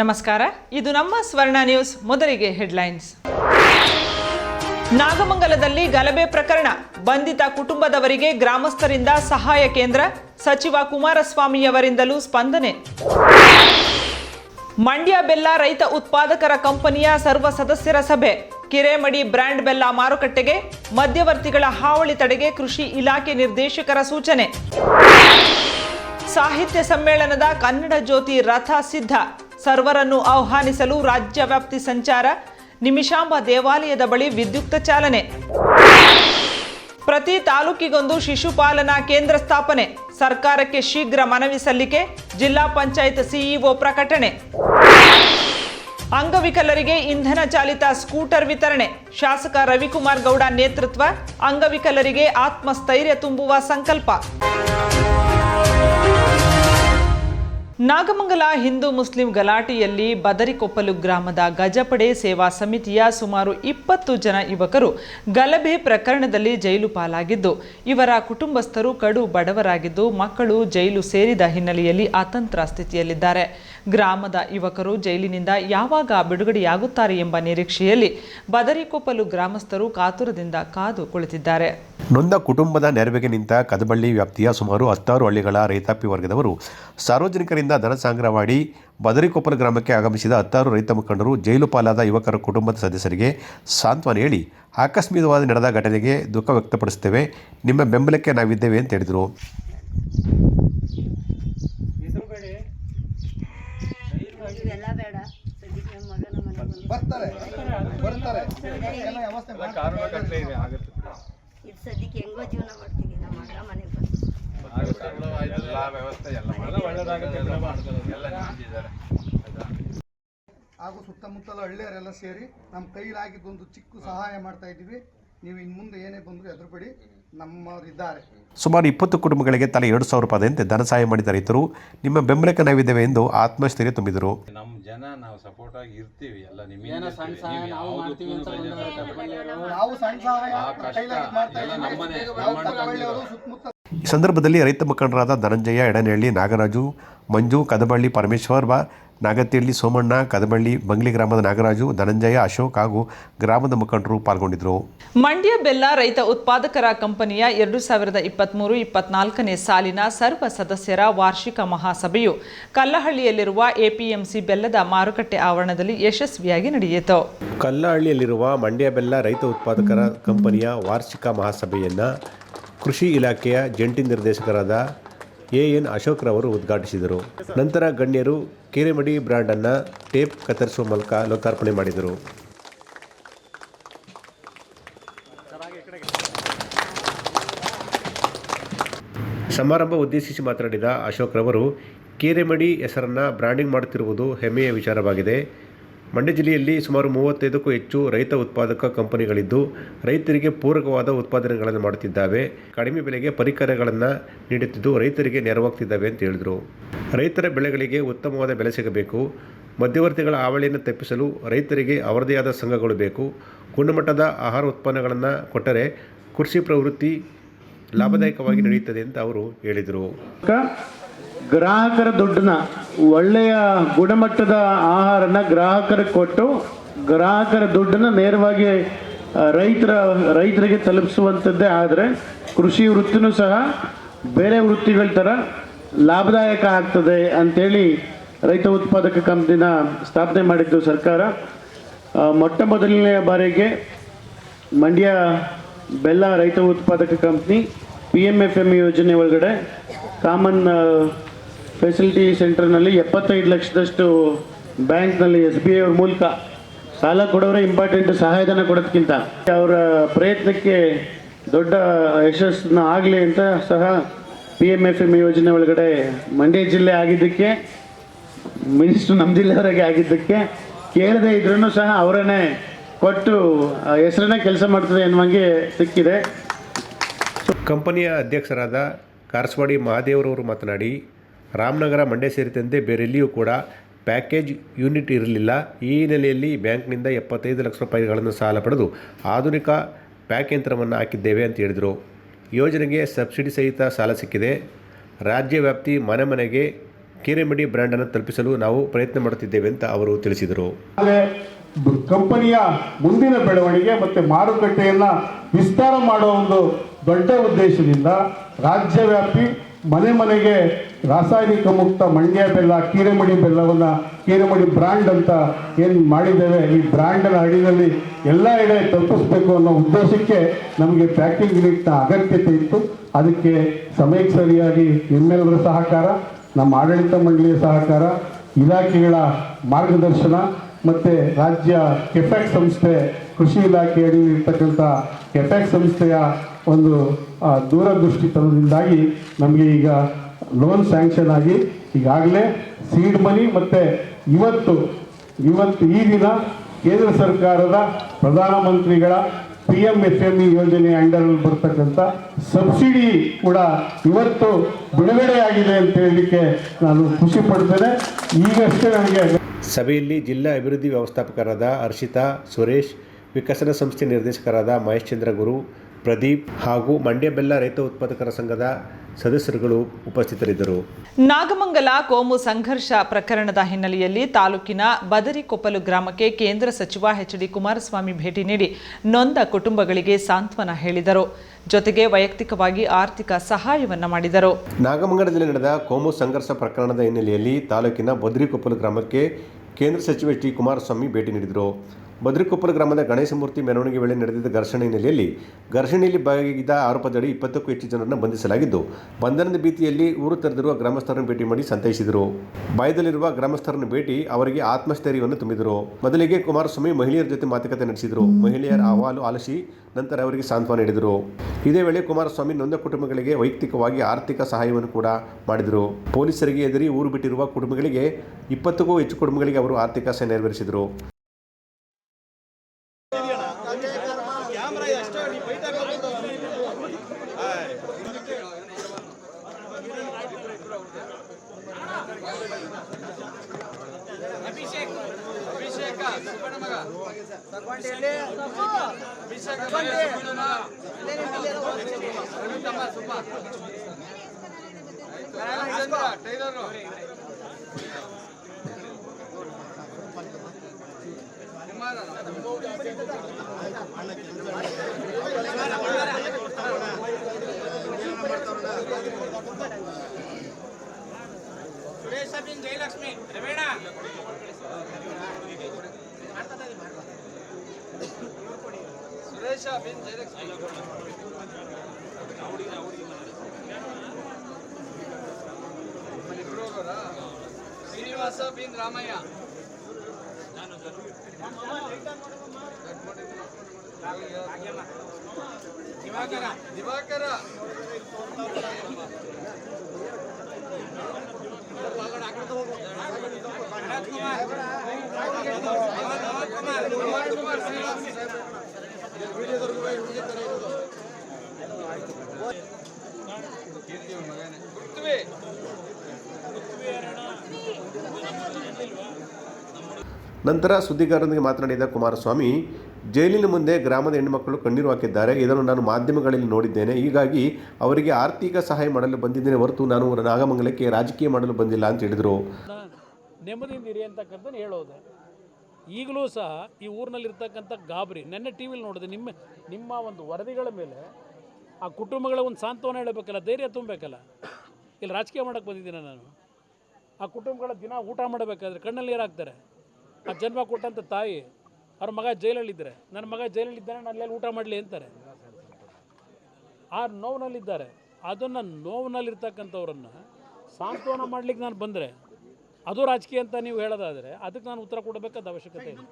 ನಮಸ್ಕಾರ. ಇದು ನಮ್ಮ ಸ್ವರ್ಣ ನ್ಯೂಸ್, ಮೊದಲಿಗೆ ಹೆಡ್ಲೈನ್ಸ್. ನಾಗಮಂಗಲದಲ್ಲಿ ಗಲಭೆ ಪ್ರಕರಣ. ಬಂಧಿತ ಕುಟುಂಬದವರಿಗೆ ಗ್ರಾಮಸ್ಥರಿಂದ ಸಹಾಯ ಕೇಂದ್ರ, ಸಚಿವ ಕುಮಾರಸ್ವಾಮಿಯವರಿಂದಲೂ ಸ್ಪಂದನೆ. ಮಂಡ್ಯ ಬೆಲ್ಲ ರೈತ ಉತ್ಪಾದಕರ ಕಂಪನಿಯ ಸರ್ವ ಸದಸ್ಯರ ಸಭೆ. ಕಿರೇಮಡಿ ಬ್ರ್ಯಾಂಡ್ ಬೆಲ್ಲ ಮಾರುಕಟ್ಟೆಗೆ ಮಧ್ಯವರ್ತಿಗಳ ಹಾವಳಿ ತಡೆಗೆ ಕೃಷಿ ಇಲಾಖೆ ನಿರ್ದೇಶಕರ ಸೂಚನೆ. ಸಾಹಿತ್ಯ ಸಮ್ಮೇಳನದ ಕನ್ನಡ ಜ್ಯೋತಿ ರಥ ಸಿದ್ಧ ಸರ್ವರನ್ನು ಆಹ್ವಾನಿಸಲು ರಾಜ್ಯವ್ಯಾಪ್ತಿ ಸಂಚಾರ, ನಿಮಿಷಾಂಬ ದೇವಾಲಯದ ಬಳಿ ವಿದ್ಯುಕ್ತ ಚಾಲನೆ. ಪ್ರತಿ ತಾಲೂಕಿಗೊಂದು ಶಿಶುಪಾಲನಾ ಕೇಂದ್ರ ಸ್ಥಾಪನೆ. ಸರ್ಕಾರಕ್ಕೆ ಶೀಘ್ರ ಮನವಿ ಸಲ್ಲಿಕೆ, ಜಿಲ್ಲಾ ಪಂಚಾಯತ್ ಸಿಇಒ ಪ್ರಕಟಣೆ. ಅಂಗವಿಕಲರಿಗೆ ಇಂಧನ ಚಾಲಿತ ಸ್ಕೂಟರ್ ವಿತರಣೆ. ಶಾಸಕ ರವಿಕುಮಾರ್ ಗೌಡ ನೇತೃತ್ವ, ಅಂಗವಿಕಲರಿಗೆ ಆತ್ಮಸ್ಥೈರ್ಯ ತುಂಬುವ ಸಂಕಲ್ಪ. ನಾಗಮಂಗಲ ಹಿಂದೂ ಮುಸ್ಲಿಂ ಗಲಾಟೆಯಲ್ಲಿ ಬದರಿಕೊಪ್ಪಲು ಗ್ರಾಮದ ಗಜಪಡೆ ಸೇವಾ ಸಮಿತಿಯ ಸುಮಾರು ಇಪ್ಪತ್ತು ಜನ ಯುವಕರು ಗಲಭೆ ಪ್ರಕರಣದಲ್ಲಿ ಜೈಲು ಪಾಲಾಗಿದ್ದು, ಇವರ ಕುಟುಂಬಸ್ಥರು ಕಡು ಬಡವರಾಗಿದ್ದು ಮಕ್ಕಳು ಜೈಲು ಸೇರಿದ ಹಿನ್ನೆಲೆಯಲ್ಲಿ ಅತಂತ್ರ ಸ್ಥಿತಿಯಲ್ಲಿದ್ದಾರೆ. ಗ್ರಾಮದ ಯುವಕರು ಜೈಲಿನಿಂದ ಯಾವಾಗ ಬಿಡುಗಡೆಯಾಗುತ್ತಾರೆ ಎಂಬ ನಿರೀಕ್ಷೆಯಲ್ಲಿ ಬದರಿಕೊಪ್ಪಲು ಗ್ರಾಮಸ್ಥರು ಕಾತುರದಿಂದ ಕಾದು ಕುಳಿತಿದ್ದಾರೆ. ನೊಂದ ಕುಟುಂಬದ ನೆರವಿಗೆ ನಿಂತ ಕದಬಳ್ಳಿ ವ್ಯಾಪ್ತಿಯ ಸುಮಾರು ಹತ್ತಾರು ಹಳ್ಳಿಗಳ ರೈತಾಪಿ ವರ್ಗದವರು ಸಾರ್ವಜನಿಕರಿಂದ ಧನ ಸಂಗ್ರಹ ಮಾಡಿ ಬದರಿಕೊಪ್ಪಲು ಗ್ರಾಮಕ್ಕೆ ಆಗಮಿಸಿದ ಹತ್ತಾರು ರೈತ ಮುಖಂಡರು ಜೈಲು ಪಾಲಾದ ಯುವಕರ ಕುಟುಂಬದ ಸದಸ್ಯರಿಗೆ ಸಾಂತ್ವನ ಹೇಳಿ ಆಕಸ್ಮಿಕವಾಗಿ ನಡೆದ ಘಟನೆಗೆ ದುಃಖ ವ್ಯಕ್ತಪಡಿಸುತ್ತೇವೆ. ನಿಮ್ಮ ಬೆಂಬಲಕ್ಕೆ ನಾವಿದ್ದೇವೆ ಅಂತ ಹೇಳಿದರು ಇವೆಲ್ಲ ಬೇಡ ಸದ್ಯಕ್ಕೆ ನಮ್ಮ ಮಗನ ಮನೆಗೆ ಒಂದು ಬರ್ತಾರೆ. ಬರ್ತಾರೆ. ಎಲ್ಲ ವ್ಯವಸ್ಥೆ ಮಾಡ್ತಾರೆ. ಇದು ಸದ್ಯಕ್ಕೆ ಹೆಂಗೋ ಜೀವನ ಮಾಡ್ತೀವಿ ನಮ್ಮ ಮಗ ಮನೆಗೆ ಬಂದು ಹಾಗೂ ಸುತ್ತಮುತ್ತಲ ಹಳ್ಳಿಯರೆಲ್ಲ ಸೇರಿ ನಮ್ಮ ಕೈಲಾಗಿದ್ದೊಂದು ಚಿಕ್ಕ ಸಹಾಯ ಮಾಡ್ತಾ ಇದ್ದೀವಿ. ನೀವು ಇನ್ನು ಮುಂದೆ ಏನೇ ಬಂದರೂ ಎದುರುಬೇಡಿ ನಮ್ಮವರಿದ್ದಾರೆ. ಸುಮಾರು ಇಪ್ಪತ್ತು ಕುಟುಂಬಗಳಿಗೆ ತಲೆ ಎರಡು ಸಾವಿರ ರೂಪಾಯಿದಂತೆ ಧನ ಸಹಾಯ ಮಾಡಿದ ರೈತರು ನಿಮ್ಮ ಬೆಂಬಲಕ್ಕೆ ನಾವಿದ್ದೇವೆ ಎಂದು ಆತ್ಮಸ್ಥೈರ್ಯ ತುಂಬಿದರು. ನಮ್ಮ ಜನ ನಾವು ಸಪೋರ್ಟ್ ಆಗಿ ಇರ್ತೀವಿ ಎಲ್ಲ ನೀವು ನಾವು ಸಣ್ಣ ಸಹಾಯ ಮಾಡ್ತಾ ನಮ್ಮನೆ, ನಾವು ಸುತ್ತಮುತ್ತ ಈ ಸಂದರ್ಭದಲ್ಲಿ ರೈತ ಮುಖಂಡರಾದ ಧನಂಜಯ ಎಡನಹಳ್ಳಿ ನಾಗರಾಜು ಮಂಜು ಕದಬಳ್ಳಿ ಪರಮೇಶ್ವರ್ ಬ ನಾಗತಿಹಳ್ಳಿ ಸೋಮಣ್ಣ ಕದಬಳ್ಳಿ ಬಂಗ್ಲಿ ಗ್ರಾಮದ ನಾಗರಾಜು ಧನಂಜಯ ಅಶೋಕ್ ಹಾಗೂ ಗ್ರಾಮದ ಮುಖಂಡರು ಪಾಲ್ಗೊಂಡಿದ್ದರು. ಮಂಡ್ಯ ಬೆಲ್ಲ ರೈತ ಉತ್ಪಾದಕರ ಕಂಪನಿಯ ಎರಡು ಸಾವಿರದ ಇಪ್ಪತ್ತ್ಮೂರು ಇಪ್ಪತ್ನಾಲ್ಕನೇ ಸಾಲಿನ ಸರ್ವ ಸದಸ್ಯರ ವಾರ್ಷಿಕ ಮಹಾಸಭೆಯು ಕಲ್ಲಹಳ್ಳಿಯಲ್ಲಿರುವ ಎಪಿಎಂಸಿ ಬೆಲ್ಲದ ಮಾರುಕಟ್ಟೆ ಆವರಣದಲ್ಲಿ ಯಶಸ್ವಿಯಾಗಿ ನಡೆಯಿತು. ಕಲ್ಲಹಳ್ಳಿಯಲ್ಲಿರುವ ಮಂಡ್ಯ ಬೆಲ್ಲ ರೈತ ಉತ್ಪಾದಕರ ಕಂಪನಿಯ ವಾರ್ಷಿಕ ಮಹಾಸಭೆಯನ್ನು ಕೃಷಿ ಇಲಾಖೆಯ ಜಂಟಿ ನಿರ್ದೇಶಕರಾದ ಎ ಎನ್ ಅಶೋಕ್ರವರು ಉದ್ಘಾಟಿಸಿದರು. ನಂತರ ಗಣ್ಯರು ಕೆರೆಮಡಿ ಬ್ರ್ಯಾಂಡನ್ನು ಟೇಪ್ ಕತ್ತರಿಸುವ ಮೂಲಕ ಲೋಕಾರ್ಪಣೆ ಮಾಡಿದರು. ಸಮಾರಂಭ ಉದ್ದೇಶಿಸಿ ಮಾತನಾಡಿದ ಅಶೋಕ್ರವರು ಕೇರೆಮಡಿ ಹೆಸರನ್ನು ಬ್ರ್ಯಾಂಡಿಂಗ್ ಮಾಡುತ್ತಿರುವುದು ಹೆಮ್ಮೆಯ ವಿಚಾರವಾಗಿದೆ. ಮಂಡ್ಯ ಜಿಲ್ಲೆಯಲ್ಲಿ ಸುಮಾರು ಮೂವತ್ತೈದಕ್ಕೂ ಹೆಚ್ಚು ರೈತ ಉತ್ಪಾದಕ ಕಂಪನಿಗಳಿದ್ದು, ರೈತರಿಗೆ ಪೂರಕವಾದ ಉತ್ಪಾದನೆಗಳನ್ನು ಮಾಡುತ್ತಿದ್ದಾವೆ. ಕಡಿಮೆ ಬೆಲೆಗೆ ಪರಿಕರಗಳನ್ನು ನೀಡುತ್ತಿದ್ದು, ರೈತರಿಗೆ ನೆರವಾಗ್ತಿದ್ದಾವೆ ಅಂತ ಹೇಳಿದರು. ರೈತರ ಬೆಳೆಗಳಿಗೆ ಉತ್ತಮವಾದ ಬೆಲೆ ಸಿಗಬೇಕು. ಮಧ್ಯವರ್ತಿಗಳ ಹಾವಳಿಯನ್ನು ತಪ್ಪಿಸಲು ರೈತರಿಗೆ ಅವರದೇ ಆದ ಸಂಘಗಳು ಬೇಕು. ಗುಣಮಟ್ಟದ ಆಹಾರ ಉತ್ಪನ್ನಗಳನ್ನು ಕೊಟ್ಟರೆ ಕೃಷಿ ಪ್ರವೃತ್ತಿ ಲಾಭದಾಯಕವಾಗಿ ನಡೆಯುತ್ತದೆ ಅಂತ ಅವರು ಹೇಳಿದರು. ಗ್ರಾಹಕರ ದುಡ್ಡನ್ನ, ಒಳ್ಳೆಯ ಗುಣಮಟ್ಟದ ಆಹಾರನ ಗ್ರಾಹಕರಿಗೆ ಕೊಟ್ಟು ಗ್ರಾಹಕರ ದುಡ್ಡನ್ನ ನೇರವಾಗಿ ರೈತರ, ರೈತರಿಗೆ ತಲುಪಿಸುವಂಥದ್ದೇ ಆದರೆ ಕೃಷಿ ವೃತ್ತಿನೂ ಸಹ ಬೇರೆ ವೃತ್ತಿಗಳ ಥರ ಲಾಭದಾಯಕ ಆಗ್ತದೆ ಅಂಥೇಳಿ ರೈತ ಉತ್ಪಾದಕ ಕಂಪ್ನಿನ ಸ್ಥಾಪನೆ ಮಾಡಿದ್ದು ಸರ್ಕಾರ. ಮೊಟ್ಟ ಮೊದಲನೆಯ ಬಾರಿಗೆ ಮಂಡ್ಯ ಬೆಲ್ಲ ರೈತ ಉತ್ಪಾದಕ company P M F M ಯೋಜನೆ ಒಳಗಡೆ ಕಾಮನ್ ಫೆಸಿಲಿಟಿ ಸೆಂಟರ್ನಲ್ಲಿ ಎಪ್ಪತ್ತೈದು ಲಕ್ಷದಷ್ಟು ಬ್ಯಾಂಕ್ನಲ್ಲಿ ಎಸ್ ಬಿ ಐ ಅವ್ರ ಮೂಲಕ ಸಾಲ ಕೊಡೋರೇ ಇಂಪಾರ್ಟೆಂಟ್ ಸಹಾಯಧನ ಕೊಡೋದಕ್ಕಿಂತ. ಅವರ ಪ್ರಯತ್ನಕ್ಕೆ ದೊಡ್ಡ ಯಶಸ್ಸನ್ನ ಆಗಲಿ ಅಂತ ಸಹ ಪಿ ಎಂ ಎಫ್ ಎಂ ಯೋಜನೆ ಒಳಗಡೆ ಮಂಡ್ಯ ಜಿಲ್ಲೆ ಆಗಿದ್ದಕ್ಕೆ, ಮಿನಿಸ್ಟ್ರು ನಮ್ಮ ಜಿಲ್ಲೆಯವರೆಗೆ ಆಗಿದ್ದಕ್ಕೆ ಕೇಳದೆ ಇದ್ರೂ ಸಹ ಅವರನ್ನೇ ಕೊಟ್ಟು ಹೆಸರನ್ನೇ ಕೆಲಸ ಮಾಡ್ತದೆ ಎನ್ನುವಂಗೆ ಸಿಕ್ಕಿದೆ. ಕಂಪನಿಯ ಅಧ್ಯಕ್ಷರಾದ ಕಾರಸವಾಡಿ ಮಹಾದೇವರವರು ಮಾತನಾಡಿ ರಾಮನಗರ ಮಂಡ್ಯ ಸೇರಿದಂತೆ ಬೇರೆಲ್ಲಿಯೂ ಕೂಡ ಪ್ಯಾಕೇಜ್ ಯೂನಿಟ್ ಇರಲಿಲ್ಲ. ಈ ಹಿನ್ನೆಲೆಯಲ್ಲಿ ಬ್ಯಾಂಕ್ನಿಂದ ಎಪ್ಪತ್ತೈದು ಲಕ್ಷ ರೂಪಾಯಿಗಳನ್ನು ಸಾಲ ಪಡೆದು ಆಧುನಿಕ ಪ್ಯಾಕ್ ಯಂತ್ರವನ್ನು ಹಾಕಿದ್ದೇವೆ ಅಂತ ಹೇಳಿದರು. ಯೋಜನೆಗೆ ಸಬ್ಸಿಡಿ ಸಹಿತ ಸಾಲ ಸಿಕ್ಕಿದೆ. ರಾಜ್ಯ ವ್ಯಾಪ್ತಿ ಮನೆ ಮನೆಗೆ ಕೇರೆಮಡಿ ಬ್ರ್ಯಾಂಡನ್ನು ತಲುಪಿಸಲು ನಾವು ಪ್ರಯತ್ನ ಮಾಡುತ್ತಿದ್ದೇವೆ ಅಂತ ಅವರು ತಿಳಿಸಿದರು. ಕಂಪನಿಯ ಮುಂದಿನ ಬೆಳವಣಿಗೆ ಮತ್ತು ಮಾರುಕಟ್ಟೆಯನ್ನು ವಿಸ್ತಾರ ಮಾಡುವ ಒಂದು ದೊಡ್ಡ ಉದ್ದೇಶದಿಂದ ರಾಜ್ಯವ್ಯಾಪಿ ಮನೆ ಮನೆಗೆ ರಾಸಾಯನಿಕ ಮುಕ್ತ ಮಂಡ್ಯ ಬೆಲ್ಲ, ಕೀರೆಮಡಿ ಬೆಲ್ಲವನ್ನು, ಕೀರೆಮಡಿ ಬ್ರ್ಯಾಂಡ್ ಅಂತ ಏನು ಮಾಡಿದ್ದೇವೆ, ಈ ಬ್ರ್ಯಾಂಡನ ಅಡಿಯಲ್ಲಿ ಎಲ್ಲ ಎಡೆ ತಲುಪಿಸ್ಬೇಕು ಅನ್ನೋ ಉದ್ದೇಶಕ್ಕೆ ನಮಗೆ ಪ್ಯಾಕಿಂಗ್ ಯೂನಿಟ್ನ ಅಗತ್ಯತೆ ಇತ್ತು. ಅದಕ್ಕೆ ಸಮಯಕ್ಕೆ ಸರಿಯಾಗಿ ನಿಮ್ಮೆಲ್ಲರ ಸಹಕಾರ, ನಮ್ಮ ಆಡಳಿತ ಮಂಡಳಿಯ ಸಹಕಾರ, ಇಲಾಖೆಗಳ ಮಾರ್ಗದರ್ಶನ ಮತ್ತು ರಾಜ್ಯ ಕೆಫೆಕ್ ಸಂಸ್ಥೆ, ಕೃಷಿ ಇಲಾಖೆ ಅಡಿಯಲ್ಲಿ ಇರ್ತಕ್ಕಂಥ ಕೆಫೆಕ್ ಸಂಸ್ಥೆಯ ಒಂದು ದೂರದೃಷ್ಟಿತನದಿಂದಾಗಿ ನಮಗೆ ಈಗ ಲೋನ್ ಸ್ಯಾಂಕ್ಷನ್ ಆಗಿ ಈಗಾಗಲೇ ಸೀಡ್ ಮನಿ ಮತ್ತು ಇವತ್ತು ಇವತ್ತು ಈ ದಿನ ಕೇಂದ್ರ ಸರ್ಕಾರದ ಪ್ರಧಾನಮಂತ್ರಿಗಳ P M F M E ಯೋಜನೆ ಅಂಡರಲ್ಲಿ ಬರ್ತಕ್ಕಂಥ ಸಬ್ಸಿಡಿ ಕೂಡ ಇವತ್ತು ಬಿಡುಗಡೆಯಾಗಿದೆ ಅಂತ ಹೇಳಲಿಕ್ಕೆ ನಾನು ಖುಷಿ ಪಡ್ತೇನೆ. ಈಗಷ್ಟೇ ನನಗೆ ಸಭೆಯಲ್ಲಿ ಜಿಲ್ಲಾ ಅಭಿವೃದ್ಧಿ ವ್ಯವಸ್ಥಾಪಕರಾದ ಹರ್ಷಿತಾ ಸುರೇಶ್, ವಿಕಸನ ಸಂಸ್ಥೆ ನಿರ್ದೇಶಕರಾದ ಮಹೇಶ್ ಚಂದ್ರ ಗುರು ಪ್ರದೀಪ್ ಹಾಗೂ ಮಂಡ್ಯ ಬೆಲ್ಲ ರೈತ ಉತ್ಪಾದಕರ ಸಂಘದ ಸದಸ್ಯರುಗಳು ಉಪಸ್ಥಿತರಿದ್ದರು. ನಾಗಮಂಗಲ ಕೋಮು ಸಂಘರ್ಷ ಪ್ರಕರಣದ ಹಿನ್ನೆಲೆಯಲ್ಲಿ ತಾಲೂಕಿನ ಬದರಿಕೊಪ್ಪಲು ಗ್ರಾಮಕ್ಕೆ ಕೇಂದ್ರ ಸಚಿವ ಎಚ್ ಡಿ ಕುಮಾರಸ್ವಾಮಿ ಭೇಟಿ ನೀಡಿ ನೊಂದ ಕುಟುಂಬಗಳಿಗೆ ಸಾಂತ್ವನ ಹೇಳಿದರು. ಜೊತೆಗೆ ವೈಯಕ್ತಿಕವಾಗಿ ಆರ್ಥಿಕ ಸಹಾಯವನ್ನು ಮಾಡಿದರು. ನಾಗಮಂಗಲದಲ್ಲಿ ನಡೆದ ಕೋಮು ಸಂಘರ್ಷ ಪ್ರಕರಣದ ಹಿನ್ನೆಲೆಯಲ್ಲಿ ತಾಲೂಕಿನ ಬದರಿಕೊಪ್ಪಲು ಗ್ರಾಮಕ್ಕೆ ಕೇಂದ್ರ ಸಚಿವ ಎಚ್ ಡಿ ಕುಮಾರಸ್ವಾಮಿ ಭೇಟಿ ನೀಡಿದರು. ಬದ್ರಿಕೊಪ್ಪಲು ಗ್ರಾಮದ ಗಣೇಶ ಮೂರ್ತಿ ಮೆರವಣಿಗೆ ವೇಳೆ ನಡೆದಿದ್ದ ಘರ್ಷಣೆ ಹಿನ್ನೆಲೆಯಲ್ಲಿ ಘರ್ಷಣೆಯಲ್ಲಿ ಭಾಗಿಯಾಗಿದ್ದ ಆರೋಪದಡಿ ಇಪ್ಪತ್ತಕ್ಕೂ ಹೆಚ್ಚು ಜನರನ್ನು ಬಂಧಿಸಲಾಗಿದ್ದು, ಬಂಧನದ ಭೀತಿಯಲ್ಲಿ ಊರು ತೆರೆದಿರುವ ಗ್ರಾಮಸ್ಥರನ್ನು ಭೇಟಿ ಮಾಡಿ ಸಂತೈಸಿದರು. ಬಾಯದಲ್ಲಿರುವ ಗ್ರಾಮಸ್ಥರನ್ನು ಭೇಟಿ ಅವರಿಗೆ ಆತ್ಮಸ್ಥೈರ್ಯವನ್ನು ತುಂಬಿದರು. ಮೊದಲಿಗೆ ಕುಮಾರಸ್ವಾಮಿ ಮಹಿಳೆಯರ ಜೊತೆ ಮಾತುಕತೆ ನಡೆಸಿದರು. ಮಹಿಳೆಯರ ಅಹವಾಲು ಆಲಿಸಿ ನಂತರ ಅವರಿಗೆ ಸಾಂತ್ವನ ನೀಡಿದರು. ಇದೇ ವೇಳೆ ಕುಮಾರಸ್ವಾಮಿ ನೊಂದ ಕುಟುಂಬಗಳಿಗೆ ವೈಯಕ್ತಿಕವಾಗಿ ಆರ್ಥಿಕ ಸಹಾಯವನ್ನು ಕೂಡ ಮಾಡಿದರು. ಪೊಲೀಸರಿಗೆ ಎದುರಿ ಊರು ಬಿಟ್ಟಿರುವ ಕುಟುಂಬಗಳಿಗೆ ಇಪ್ಪತ್ತಕ್ಕೂ ಹೆಚ್ಚು ಕುಟುಂಬಗಳಿಗೆ ಅವರು ಆರ್ಥಿಕ ಸಹಾಯ ನೆರವೇರಿಸಿದರು. ಶ್ರೀನಿವಾಸ ಬಿನ್ ರಾಮಯ್ಯ ದಿವಾಕರ ದಿವಾಕರ ಗುರುತ್ವೆ ನಂತರ ಸುದ್ದಿಗಾರರೊಂದಿಗೆ ಮಾತನಾಡಿದ ಕುಮಾರಸ್ವಾಮಿ, ಜೈಲಿನ ಮುಂದೆ ಗ್ರಾಮದ ಹೆಣ್ಣುಮಕ್ಕಳು ಕಣ್ಣೀರು ಹಾಕಿದ್ದಾರೆ, ಇದನ್ನು ನಾನು ಮಾಧ್ಯಮಗಳಲ್ಲಿ ನೋಡಿದ್ದೇನೆ. ಹೀಗಾಗಿ ಅವರಿಗೆ ಆರ್ಥಿಕ ಸಹಾಯ ಮಾಡಲು ಬಂದಿದ್ದೇನೆ ಹೊರತು ನಾನು ನಾಗಮಂಗಲಕ್ಕೆ ರಾಜಕೀಯ ಮಾಡಲು ಬಂದಿಲ್ಲ ಅಂತ ಹೇಳಿದರು. ಹೇಳೋದು. ಈಗಲೂ ಸಹ ಈ ಊರಿನಲ್ಲಿರ್ತಕ್ಕಂಥ ಗಾಬರಿ, ನೆನ್ನೆ ಟಿ ವಿಲಿ ನೋಡಿದೆ, ನಿಮ್ಮ ನಿಮ್ಮ ಒಂದು ವರದಿಗಳ ಮೇಲೆ ಆ ಕುಟುಂಬಗಳ ಒಂದು ಸಾಂತ್ವನ ಹೇಳಬೇಕಲ್ಲ, ಧೈರ್ಯ ತುಂಬಬೇಕಲ್ಲ? ಇಲ್ಲಿ ರಾಜಕೀಯ ಮಾಡೋಕ್ಕೆ ಬಂದಿದ್ದೀನಿ ನಾನು? ಆ ಕುಟುಂಬಗಳ ದಿನ ಊಟ ಮಾಡಬೇಕಾದ್ರೆ ಕಣ್ಣಲ್ಲಿ ನೀರಾಗ್ತಾರೆ ಆ ಜನ್ಮ ಕೊಟ್ಟಂಥ ತಾಯಿ, ಅವ್ರ ಮಗ ಜೈಲಲ್ಲಿದ್ದರೆ, ನನ್ನ ಮಗ ಜೈಲಲ್ಲಿದ್ದಾನೆ, ನಾನು ಅಲ್ಲಿ ಊಟ ಮಾಡಲಿ ಅಂತಾರೆ. ಆ ನೋವಿನಲ್ಲಿದ್ದಾರೆ. ಅದನ್ನು ನೋವಿನಲ್ಲಿರ್ತಕ್ಕಂಥವ್ರನ್ನು ಸಾಂತ್ವನ ಮಾಡ್ಲಿಕ್ಕೆ ನಾನು ಬಂದರೆ ಅದು ರಾಜಕೀಯ ಅಂತ ನೀವು ಹೇಳೋದಾದರೆ ಅದಕ್ಕೆ ನಾನು ಉತ್ತರ ಕೊಡಬೇಕಾದ ಅವಶ್ಯಕತೆ ಇದೆ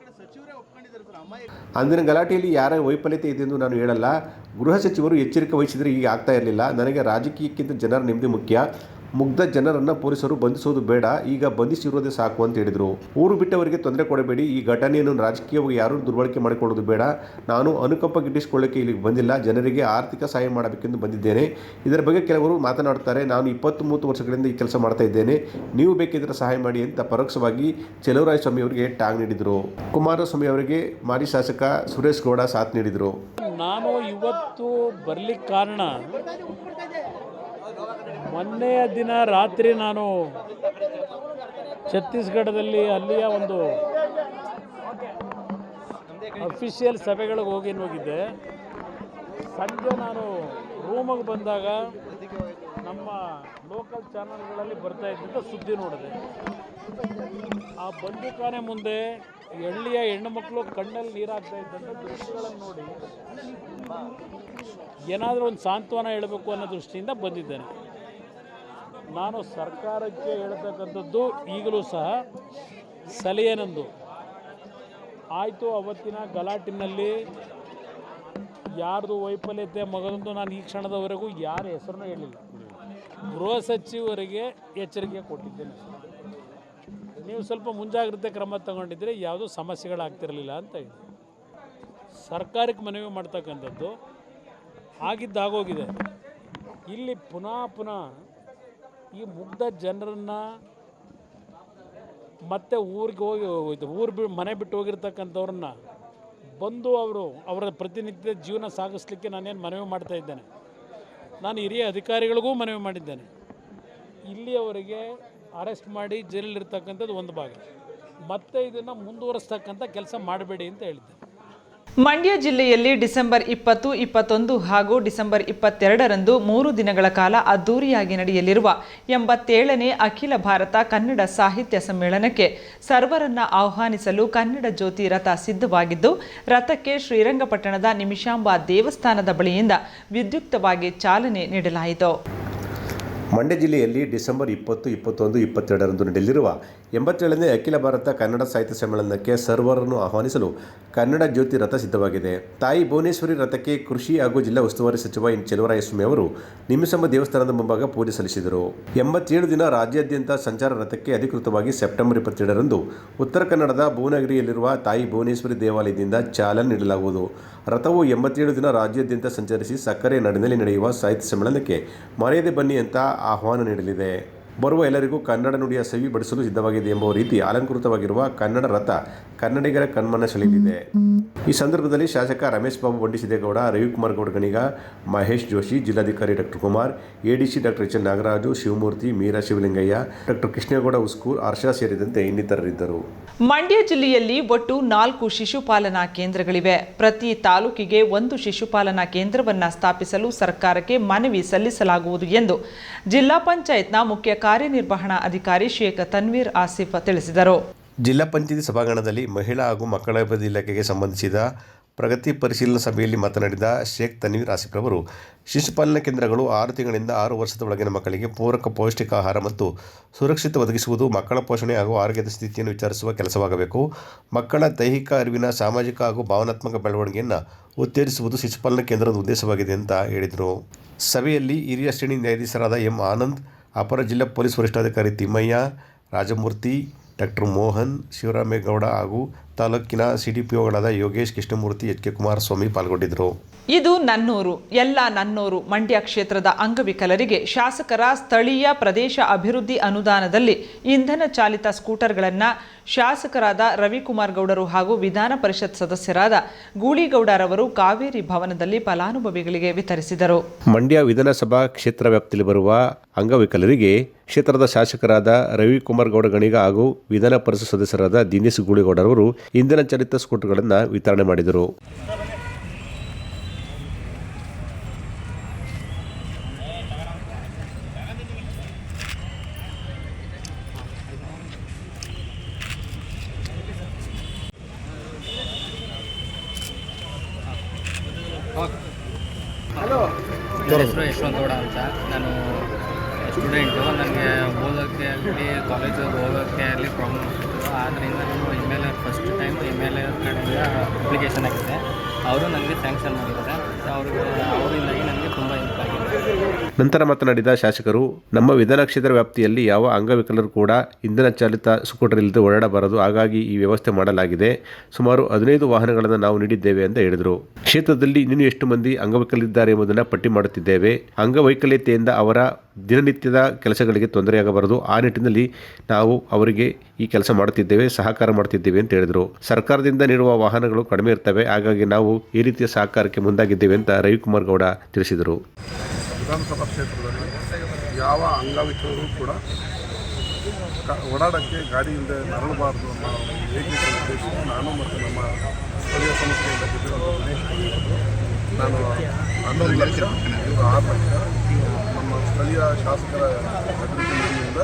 ಅಂದಿನ ಗಲಾಟೆಯಲ್ಲಿ ಯಾರ ವೈಫಲ್ಯತೆ ಇದೆ ಎಂದು ನಾನು ಹೇಳಲ್ಲ. ಗೃಹ ಸಚಿವರು ಎಚ್ಚರಿಕೆ ವಹಿಸಿದರೆ ಈಗ ಆಗ್ತಾ ಇರಲಿಲ್ಲ. ನನಗೆ ರಾಜಕೀಯಕ್ಕಿಂತ ಜನರ ನೆಮ್ಮದಿ ಮುಖ್ಯ. ಮುಗ್ಧ ಜನರನ್ನು ಪೊಲೀಸರು ಬಂಧಿಸೋದು ಬೇಡ, ಈಗ ಬಂಧಿಸಿರೋದೇ ಸಾಕು ಅಂತ ಹೇಳಿದರು. ಊರು ಬಿಟ್ಟವರಿಗೆ ತೊಂದರೆ ಕೊಡಬೇಡಿ, ಈ ಘಟನೆಯನ್ನು ರಾಜಕೀಯವಾಗಿ ಯಾರೂ ದುರ್ಬಳಕೆ ಮಾಡಿಕೊಳ್ಳೋದು ಬೇಡ. ನಾನು ಅನುಕಂಪ ಗಿಟ್ಟಿಸಿಕೊಳ್ಳಕ್ಕೆ ಇಲ್ಲಿಗೆ ಬಂದಿಲ್ಲ, ಜನರಿಗೆ ಆರ್ಥಿಕ ಸಹಾಯ ಮಾಡಬೇಕೆಂದು ಬಂದಿದ್ದೇನೆ. ಇದರ ಬಗ್ಗೆ ಕೆಲವರು ಮಾತನಾಡುತ್ತಾರೆ ನಾನು ಇಪ್ಪತ್ತು ಮೂವತ್ತು ವರ್ಷಗಳಿಂದ ಈ ಕೆಲಸ ಮಾಡ್ತಾ ಇದ್ದೇನೆ. ನೀವು ಬೇಕಿದ್ರೆ ಸಹಾಯ ಮಾಡಿ ಅಂತ ಪರೋಕ್ಷವಾಗಿ ಚೆಲುವರಾಯಸ್ವಾಮಿ ಅವರಿಗೆ ಟಾಂಗ್ ನೀಡಿದರು. ಕುಮಾರಸ್ವಾಮಿ ಅವರಿಗೆ ಮಾಜಿ ಶಾಸಕ ಸುರೇಶ್ ಗೌಡ ಸಾಥ್ ನೀಡಿದರು. ನಾನು ಇವತ್ತು ಬರಲಿಕ್ಕೆ ಕಾರಣ ಮೊನ್ನೆಯ ದಿನ ರಾತ್ರಿ ನಾನು ಛತ್ತೀಸ್ಗಢದಲ್ಲಿ ಅಲ್ಲಿಯ ಒಂದು ಅಫಿಷಿಯಲ್ ಸಭೆಗಳಿಗೆ ಹೋಗಿ ಹೋಗಿದ್ದೆ. ಸಂಜೆ ನಾನು ರೂಮಿಗೆ ಬಂದಾಗ ನಮ್ಮ ಲೋಕಲ್ ಚಾನಲ್ಗಳಲ್ಲಿ ಬರ್ತಾ ಇದ್ದಂಥ ಸುದ್ದಿ ನೋಡಿದೆ. ಆ ಬಂದೂಕಾನೆ ಮುಂದೆ ಹಳ್ಳಿಯ ಹೆಣ್ಣು ಮಕ್ಕಳು ಕಣ್ಣಲ್ಲಿ ನೀರಾಗ್ತಾ ಇದ್ದಂಥ ದೃಶ್ಯಗಳನ್ನು ನೋಡಿ ಏನಾದರೂ ಒಂದು ಸಾಂತ್ವನ ಹೇಳಬೇಕು ಅನ್ನೋ ದೃಷ್ಟಿಯಿಂದ ಬಂದಿದ್ದೇನೆ. ನಾನು ಸರ್ಕಾರಕ್ಕೆ ಹೇಳ್ತಕ್ಕಂಥದ್ದು ಈಗಲೂ ಸಹ ಸಲಹೆನಂದು ಆಯಿತು, ಅವತ್ತಿನ ಗಲಾಟಿನಲ್ಲಿ ಯಾರ್ದು ವೈಫಲ್ಯತೆ, ಮಗನಂದು ನಾನು ಈ ಕ್ಷಣದವರೆಗೂ ಯಾರ ಹೆಸರನ್ನೂ ಹೇಳಿಲ್ಲ. ಗೃಹ ಸಚಿವರಿಗೆ ಎಚ್ಚರಿಕೆ ಕೊಟ್ಟಿದ್ದೇನೆ. ನೀವು ಸ್ವಲ್ಪ ಮುಂಜಾಗ್ರತೆ ಕ್ರಮ ತಗೊಂಡಿದ್ದರೆ ಯಾವುದೂ ಸಮಸ್ಯೆಗಳಾಗ್ತಿರಲಿಲ್ಲ ಅಂತ ಹೇಳಿ. ಸರ್ಕಾರಕ್ಕೆ ಮನವಿ ಮಾಡ್ತಕ್ಕಂಥದ್ದು ಆಗಿದ್ದಾಗೋಗಿದೆ. ಇಲ್ಲಿ ಪುನಃ ಪುನಃ ಈ ಮುಗ್ಧ ಜನರನ್ನು ಮತ್ತೆ ಊರಿಗೆ ಹೋಗಿ ಇದು ಊರು ಬಿ ಮನೆ ಬಿಟ್ಟು ಹೋಗಿರ್ತಕ್ಕಂಥವ್ರನ್ನ ಬಂದು ಅವರು ಅವರ ಪ್ರತಿನಿತ್ಯ ಜೀವನ ಸಾಗಿಸ್ಲಿಕ್ಕೆ ನಾನೇನು ಮನವಿ ಮಾಡ್ತಾ ಇದ್ದೇನೆ. ನಾನು ಹಿರಿಯ ಅಧಿಕಾರಿಗಳಿಗೂ ಮನವಿ ಮಾಡಿದ್ದೇನೆ. ಇಲ್ಲಿಯವರೆಗೆ ಅರೆಸ್ಟ್ ಮಾಡಿ ಜೈಲಲ್ಲಿರ್ತಕ್ಕಂಥದ್ದು ಒಂದು ಭಾಗ. ಮತ್ತೆ ಇದನ್ನು ಮುಂದುವರಿಸ್ತಕ್ಕಂಥ ಕೆಲಸ ಮಾಡಬೇಡಿ ಅಂತ ಹೇಳಿದ್ದೆ ಮಂಡ್ಯ ಜಿಲ್ಲೆಯಲ್ಲಿ ಡಿಸೆಂಬರ್ ಇಪ್ಪತ್ತು, ಇಪ್ಪತ್ತೊಂದು ಹಾಗೂ ಡಿಸೆಂಬರ್ ಇಪ್ಪತ್ತೆರಡರಂದು ಮೂರು ದಿನಗಳ ಕಾಲ ಅದ್ದೂರಿಯಾಗಿ ನಡೆಯಲಿರುವ ಎಂಬತ್ತೇಳನೇ ಅಖಿಲ ಭಾರತ ಕನ್ನಡ ಸಾಹಿತ್ಯ ಸಮ್ಮೇಳನಕ್ಕೆ ಸರ್ವರನ್ನ ಆಹ್ವಾನಿಸಲು ಕನ್ನಡ ಜ್ಯೋತಿ ರಥ ಸಿದ್ಧವಾಗಿದ್ದು, ರಥಕ್ಕೆ ಶ್ರೀರಂಗಪಟ್ಟಣದ ನಿಮಿಷಾಂಬ ದೇವಸ್ಥಾನದ ಬಳಿಯಿಂದ ವಿದ್ಯುಕ್ತವಾಗಿ ಚಾಲನೆ ನೀಡಲಾಯಿತು. ಮಂಡ್ಯ ಜಿಲ್ಲೆಯಲ್ಲಿ ಡಿಸೆಂಬರ್ ಇಪ್ಪತ್ತು, ಇಪ್ಪತ್ತೊಂದು, ಇಪ್ಪತ್ತೆರಡರಂದು ನಡೆಯಲಿರುವ ಎಂಬತ್ತೇಳನೇ ಅಖಿಲ ಭಾರತ ಕನ್ನಡ ಸಾಹಿತ್ಯ ಸಮ್ಮೇಳನಕ್ಕೆ ಸರ್ವರನ್ನು ಆಹ್ವಾನಿಸಲು ಕನ್ನಡ ಜ್ಯೋತಿ ರಥ ಸಿದ್ಧವಾಗಿದೆ. ತಾಯಿ ಭುವನೇಶ್ವರಿ ರಥಕ್ಕೆ ಕೃಷಿ ಹಾಗೂ ಜಿಲ್ಲಾ ಉಸ್ತುವಾರಿ ಸಚಿವ ಎನ್ ಚೆಲುವರಾಯಸ್ವಾಮಿ ಅವರು ನಿಮಿಷಂಬ ದೇವಸ್ಥಾನದ ಮುಂಭಾಗ ಪೂಜೆ ಸಲ್ಲಿಸಿದರು. ಎಂಬತ್ತೇಳು ದಿನ ರಾಜ್ಯಾದ್ಯಂತ ಸಂಚಾರ ರಥಕ್ಕೆ ಅಧಿಕೃತವಾಗಿ ಸೆಪ್ಟೆಂಬರ್ ಇಪ್ಪತ್ತೆರಡರಂದು ಉತ್ತರ ಕನ್ನಡದ ಭುವನಗಿರಿಯಲ್ಲಿರುವ ತಾಯಿ ಭುವನೇಶ್ವರಿ ದೇವಾಲಯದಿಂದ ಚಾಲನೆ ನೀಡಲಾಗುವುದು. ರಥವು ಎಂಬತ್ತೇಳು ದಿನ ರಾಜ್ಯಾದ್ಯಂತ ಸಂಚರಿಸಿ ಸಕ್ಕರೆ ನಾಡಿನಲ್ಲಿ ನಡೆಯುವ ಸಾಹಿತ್ಯ ಸಮ್ಮೇಳನಕ್ಕೆ ಮರೆಯದೆ ಬನ್ನಿ ಅಂತ ಆಹ್ವಾನ ನೀಡಲಿದೆ. ಬರುವ ಎಲ್ಲರಿಗೂ ಕನ್ನಡ ನುಡಿಯ ಸವಿ ಬಡಿಸಲು ಸಿದ್ಧವಾಗಿದೆ ಎಂಬ ರೀತಿ ಅಲಂಕೃತವಾಗಿರುವ ಕನ್ನಡ ರಥ ಕನ್ನಡಿಗರ ಕಣ್ಮನ ಸೆಳೆದಿದೆ. ಈ ಸಂದರ್ಭದಲ್ಲಿ ಶಾಸಕ ರಮೇಶ್ ಬಾಬು ಬಂಡಿಸಿದೇಗೌಡ ರವಿಕುಮಾರ್ ಗೌಡ ಗಣಿಗ, ಮಹೇಶ್ ಜೋಶಿ, ಜಿಲ್ಲಾಧಿಕಾರಿ doctor Kumar, ADC doctor H Nagaraju, Shivamurthy, Meera Shivalingaiah, doctor Krishnegowda Uskoor Harsha ಸೇರಿದಂತೆ ಇನ್ನಿತರರಿದ್ದರು. ಮಂಡ್ಯ ಜಿಲ್ಲೆಯಲ್ಲಿ ಒಟ್ಟು ನಾಲ್ಕು ಶಿಶುಪಾಲನಾ ಕೇಂದ್ರಗಳಿವೆ. ಪ್ರತಿ ತಾಲೂಕಿಗೆ ಒಂದು ಶಿಶುಪಾಲನಾ ಕೇಂದ್ರವನ್ನು ಸ್ಥಾಪಿಸಲು ಸರ್ಕಾರಕ್ಕೆ ಮನವಿ ಸಲ್ಲಿಸಲಾಗುವುದು ಎಂದು ಜಿಲ್ಲಾ ಪಂಚಾಯತ್ನ ಮುಖ್ಯ ಕಾರ್ಯನಿರ್ವಹಣಾ ಅಧಿಕಾರಿ ಶೇಖ್ ತನ್ವೀರ್ ಆಸಿಫ್ ತಿಳಿಸಿದರು. ಜಿಲ್ಲಾ ಪಂಚಾಯತಿ ಸಭಾಂಗಣದಲ್ಲಿ ಮಹಿಳಾ ಹಾಗೂ ಮಕ್ಕಳ ಅಭಿವೃದ್ಧಿ ಇಲಾಖೆಗೆ ಸಂಬಂಧಿಸಿದ ಪ್ರಗತಿ ಪರಿಶೀಲನಾ ಸಭೆಯಲ್ಲಿ ಮಾತನಾಡಿದ ಶೇಖ್ ತನ್ವೀರ್ ಆಸಿಫ್ ಅವರು ಶಿಶುಪಾಲನಾ ಕೇಂದ್ರಗಳು ಆರು ತಿಂಗಳಿಂದ ಆರು ವರ್ಷದ ಒಳಗಿನ ಮಕ್ಕಳಿಗೆ ಪೂರಕ ಪೌಷ್ಟಿಕ ಆಹಾರ ಮತ್ತು ಸುರಕ್ಷಿತ ಒದಗಿಸುವುದು, ಮಕ್ಕಳ ಪೋಷಣೆ ಹಾಗೂ ಆರೋಗ್ಯದ ಸ್ಥಿತಿಯನ್ನು ವಿಚಾರಿಸುವ ಕೆಲಸವಾಗಬೇಕು. ಮಕ್ಕಳ ದೈಹಿಕ ಅರಿವಿನ, ಸಾಮಾಜಿಕ ಹಾಗೂ ಭಾವನಾತ್ಮಕ ಬೆಳವಣಿಗೆಯನ್ನು ಉತ್ತೇಜಿಸುವುದು ಶಿಶುಪಾಲನಾ ಕೇಂದ್ರದ ಉದ್ದೇಶವಾಗಿದೆ ಅಂತ ಹೇಳಿದರು. ಸಭೆಯಲ್ಲಿ ಹಿರಿಯ ಶ್ರೇಣಿ ನ್ಯಾಯಾಧೀಶರಾದ ಎಂ. ಆನಂದ್, ಅಪರ ಜಿಲ್ಲಾ ಪೊಲೀಸ್ ವರಿಷ್ಠಾಧಿಕಾರಿ ತಿಮ್ಮಯ್ಯ, ರಾಜಮೂರ್ತಿ ಡಾಕ್ಟರ್ ಮೋಹನ್ ಶಿವರಾಮೇಗೌಡ ಹಾಗೂ ತಾಲೂಕಿನ ಸಿಡಿಪಿಒಗಳಾದ ಯೋಗೇಶ್ ಕೃಷ್ಣಮೂರ್ತಿ ಎಚ್ ಕೆ ಕುಮಾರಸ್ವಾಮಿ ಪಾಲ್ಗೊಂಡಿದ್ದರು. ಇದು ನನ್ನೂರು ಎಲ್ಲ ನನ್ನೂರು ಮಂಡ್ಯ ಕ್ಷೇತ್ರದ ಅಂಗವಿಕಲರಿಗೆ ಶಾಸಕರ ಸ್ಥಳೀಯ ಪ್ರದೇಶ ಅಭಿವೃದ್ಧಿ ಅನುದಾನದಲ್ಲಿ ಇಂಧನ ಚಾಲಿತ ಸ್ಕೂಟರ್ಗಳನ್ನು ಶಾಸಕರಾದ ರವಿಕುಮಾರ್ ಗೌಡರು ಹಾಗೂ ವಿಧಾನ ಪರಿಷತ್ ಸದಸ್ಯರಾದ ಗೂಳಿಗೌಡರವರು ಕಾವೇರಿ ಭವನದಲ್ಲಿ ಫಲಾನುಭವಿಗಳಿಗೆ ವಿತರಿಸಿದರು. ಮಂಡ್ಯ ವಿಧಾನಸಭಾ ಕ್ಷೇತ್ರ ವ್ಯಾಪ್ತಿಯಲ್ಲಿ ಬರುವ ಅಂಗವಿಕಲರಿಗೆ ಕ್ಷೇತ್ರದ ಶಾಸಕರಾದ ರವಿಕುಮಾರ್ ಗೌಡ ಗಣಿಗ ಹಾಗೂ ವಿಧಾನ ಪರಿಷತ್ ಸದಸ್ಯರಾದ ದಿನೇಶ್ ಗೂಳಿಗೌಡರವರು ಇಂಧನ ಚಾಲಿತ ಸ್ಕೂಟರ್ಗಳನ್ನು ವಿತರಣೆ ಮಾಡಿದರು. ಹೆಸರು ಯಶವಂತ ಗೌಡ ಅಂತ. ನಾನು ಸ್ಟೂಡೆಂಟು. ನನಗೆ ಓದೋಕ್ಕೆ ಆಗಲಿ ಕಾಲೇಜಲ್ಲಿ ಹೋಗೋಕ್ಕೆ ಆಗಲಿ ಪ್ರಾಬ್ಲಮ್ ಆದ್ದರಿಂದ ನಾನು M L A first time M L A ಕಡೆಯಿಂದ ಅಪ್ಲಿಕೇಶನ್ ಹಾಕಿದ್ದೆ. ಅವರು ನನಗೆ ಸ್ಯಾಂಕ್ಷನ್ ಮಾಡಿದ್ದಾರೆ. ಅವ್ರಿಗೆ ಅವರಿಂದಾಗಿ ನನಗೆ ತುಂಬ ಹೆಲ್ಪ್ ಆಗಿದೆ. ನಂತರ ಮಾತನಾಡಿದ ಶಾಸಕರು, ನಮ್ಮ ವಿಧಾನ ಕ್ಷೇತ್ರ ವ್ಯಾಪ್ತಿಯಲ್ಲಿ ಯಾವ ಅಂಗವಿಕಲರು ಕೂಡ ಇಂಧನ ಚಾಲಿತ ಸ್ಕೂಟರ್ ಇಲ್ಲದೆ ಓಡಾಡಬಾರದು. ಹಾಗಾಗಿ ಈ ವ್ಯವಸ್ಥೆ ಮಾಡಲಾಗಿದೆ. ಸುಮಾರು ಹದಿನೈದು ವಾಹನಗಳನ್ನು ನಾವು ನೀಡಿದ್ದೇವೆ ಅಂತ ಹೇಳಿದರು. ಕ್ಷೇತ್ರದಲ್ಲಿ ಇನ್ನೂ ಎಷ್ಟು ಮಂದಿ ಅಂಗವಿಕಲಿದ್ದಾರೆ ಎಂಬುದನ್ನು ಪಟ್ಟಿ ಮಾಡುತ್ತಿದ್ದೇವೆ. ಅಂಗವೈಕಲ್ಯತೆಯಿಂದ ಅವರ ದಿನನಿತ್ಯದ ಕೆಲಸಗಳಿಗೆ ತೊಂದರೆಯಾಗಬಾರದು. ಆ ನಿಟ್ಟಿನಲ್ಲಿ ನಾವು ಅವರಿಗೆ ಈ ಕೆಲಸ ಮಾಡುತ್ತಿದ್ದೇವೆ, ಸಹಕಾರ ಮಾಡುತ್ತಿದ್ದೇವೆ ಅಂತ ಹೇಳಿದರು. ಸರ್ಕಾರದಿಂದ ನೀಡುವ ವಾಹನಗಳು ಕಡಿಮೆ ಇರ್ತವೆ. ಹಾಗಾಗಿ ನಾವು ಈ ರೀತಿಯ ಸಹಕಾರಕ್ಕೆ ಮುಂದಾಗಿದ್ದೇವೆ ಅಂತ ರವಿಕುಮಾರ್ ಗೌಡ ತಿಳಿಸಿದರು. ವಿಧಾನಸಭಾ ಕ್ಷೇತ್ರದಲ್ಲಿ ಯಾವ ಅಂಗವಿಕಲರು ಕೂಡ ಓಡಾಡೋಕ್ಕೆ ಗಾಡಿಯಿಂದ ನರಳಬಾರದು ಅನ್ನೋ ಏಕೈಕ ನಾನು ಮತ್ತು ನಮ್ಮ ಸ್ಥಳೀಯ ಸಂಸ್ಥೆಯಿಂದ ನಾನು ಹನ್ನೊಂದು ಲಕ್ಷ ಆರು ಲಕ್ಷ. ಸ್ಥಳೀಯ ಶಾಸಕರ ಅಭಿವೃದ್ಧಿ ನಿಧಿಯಿಂದ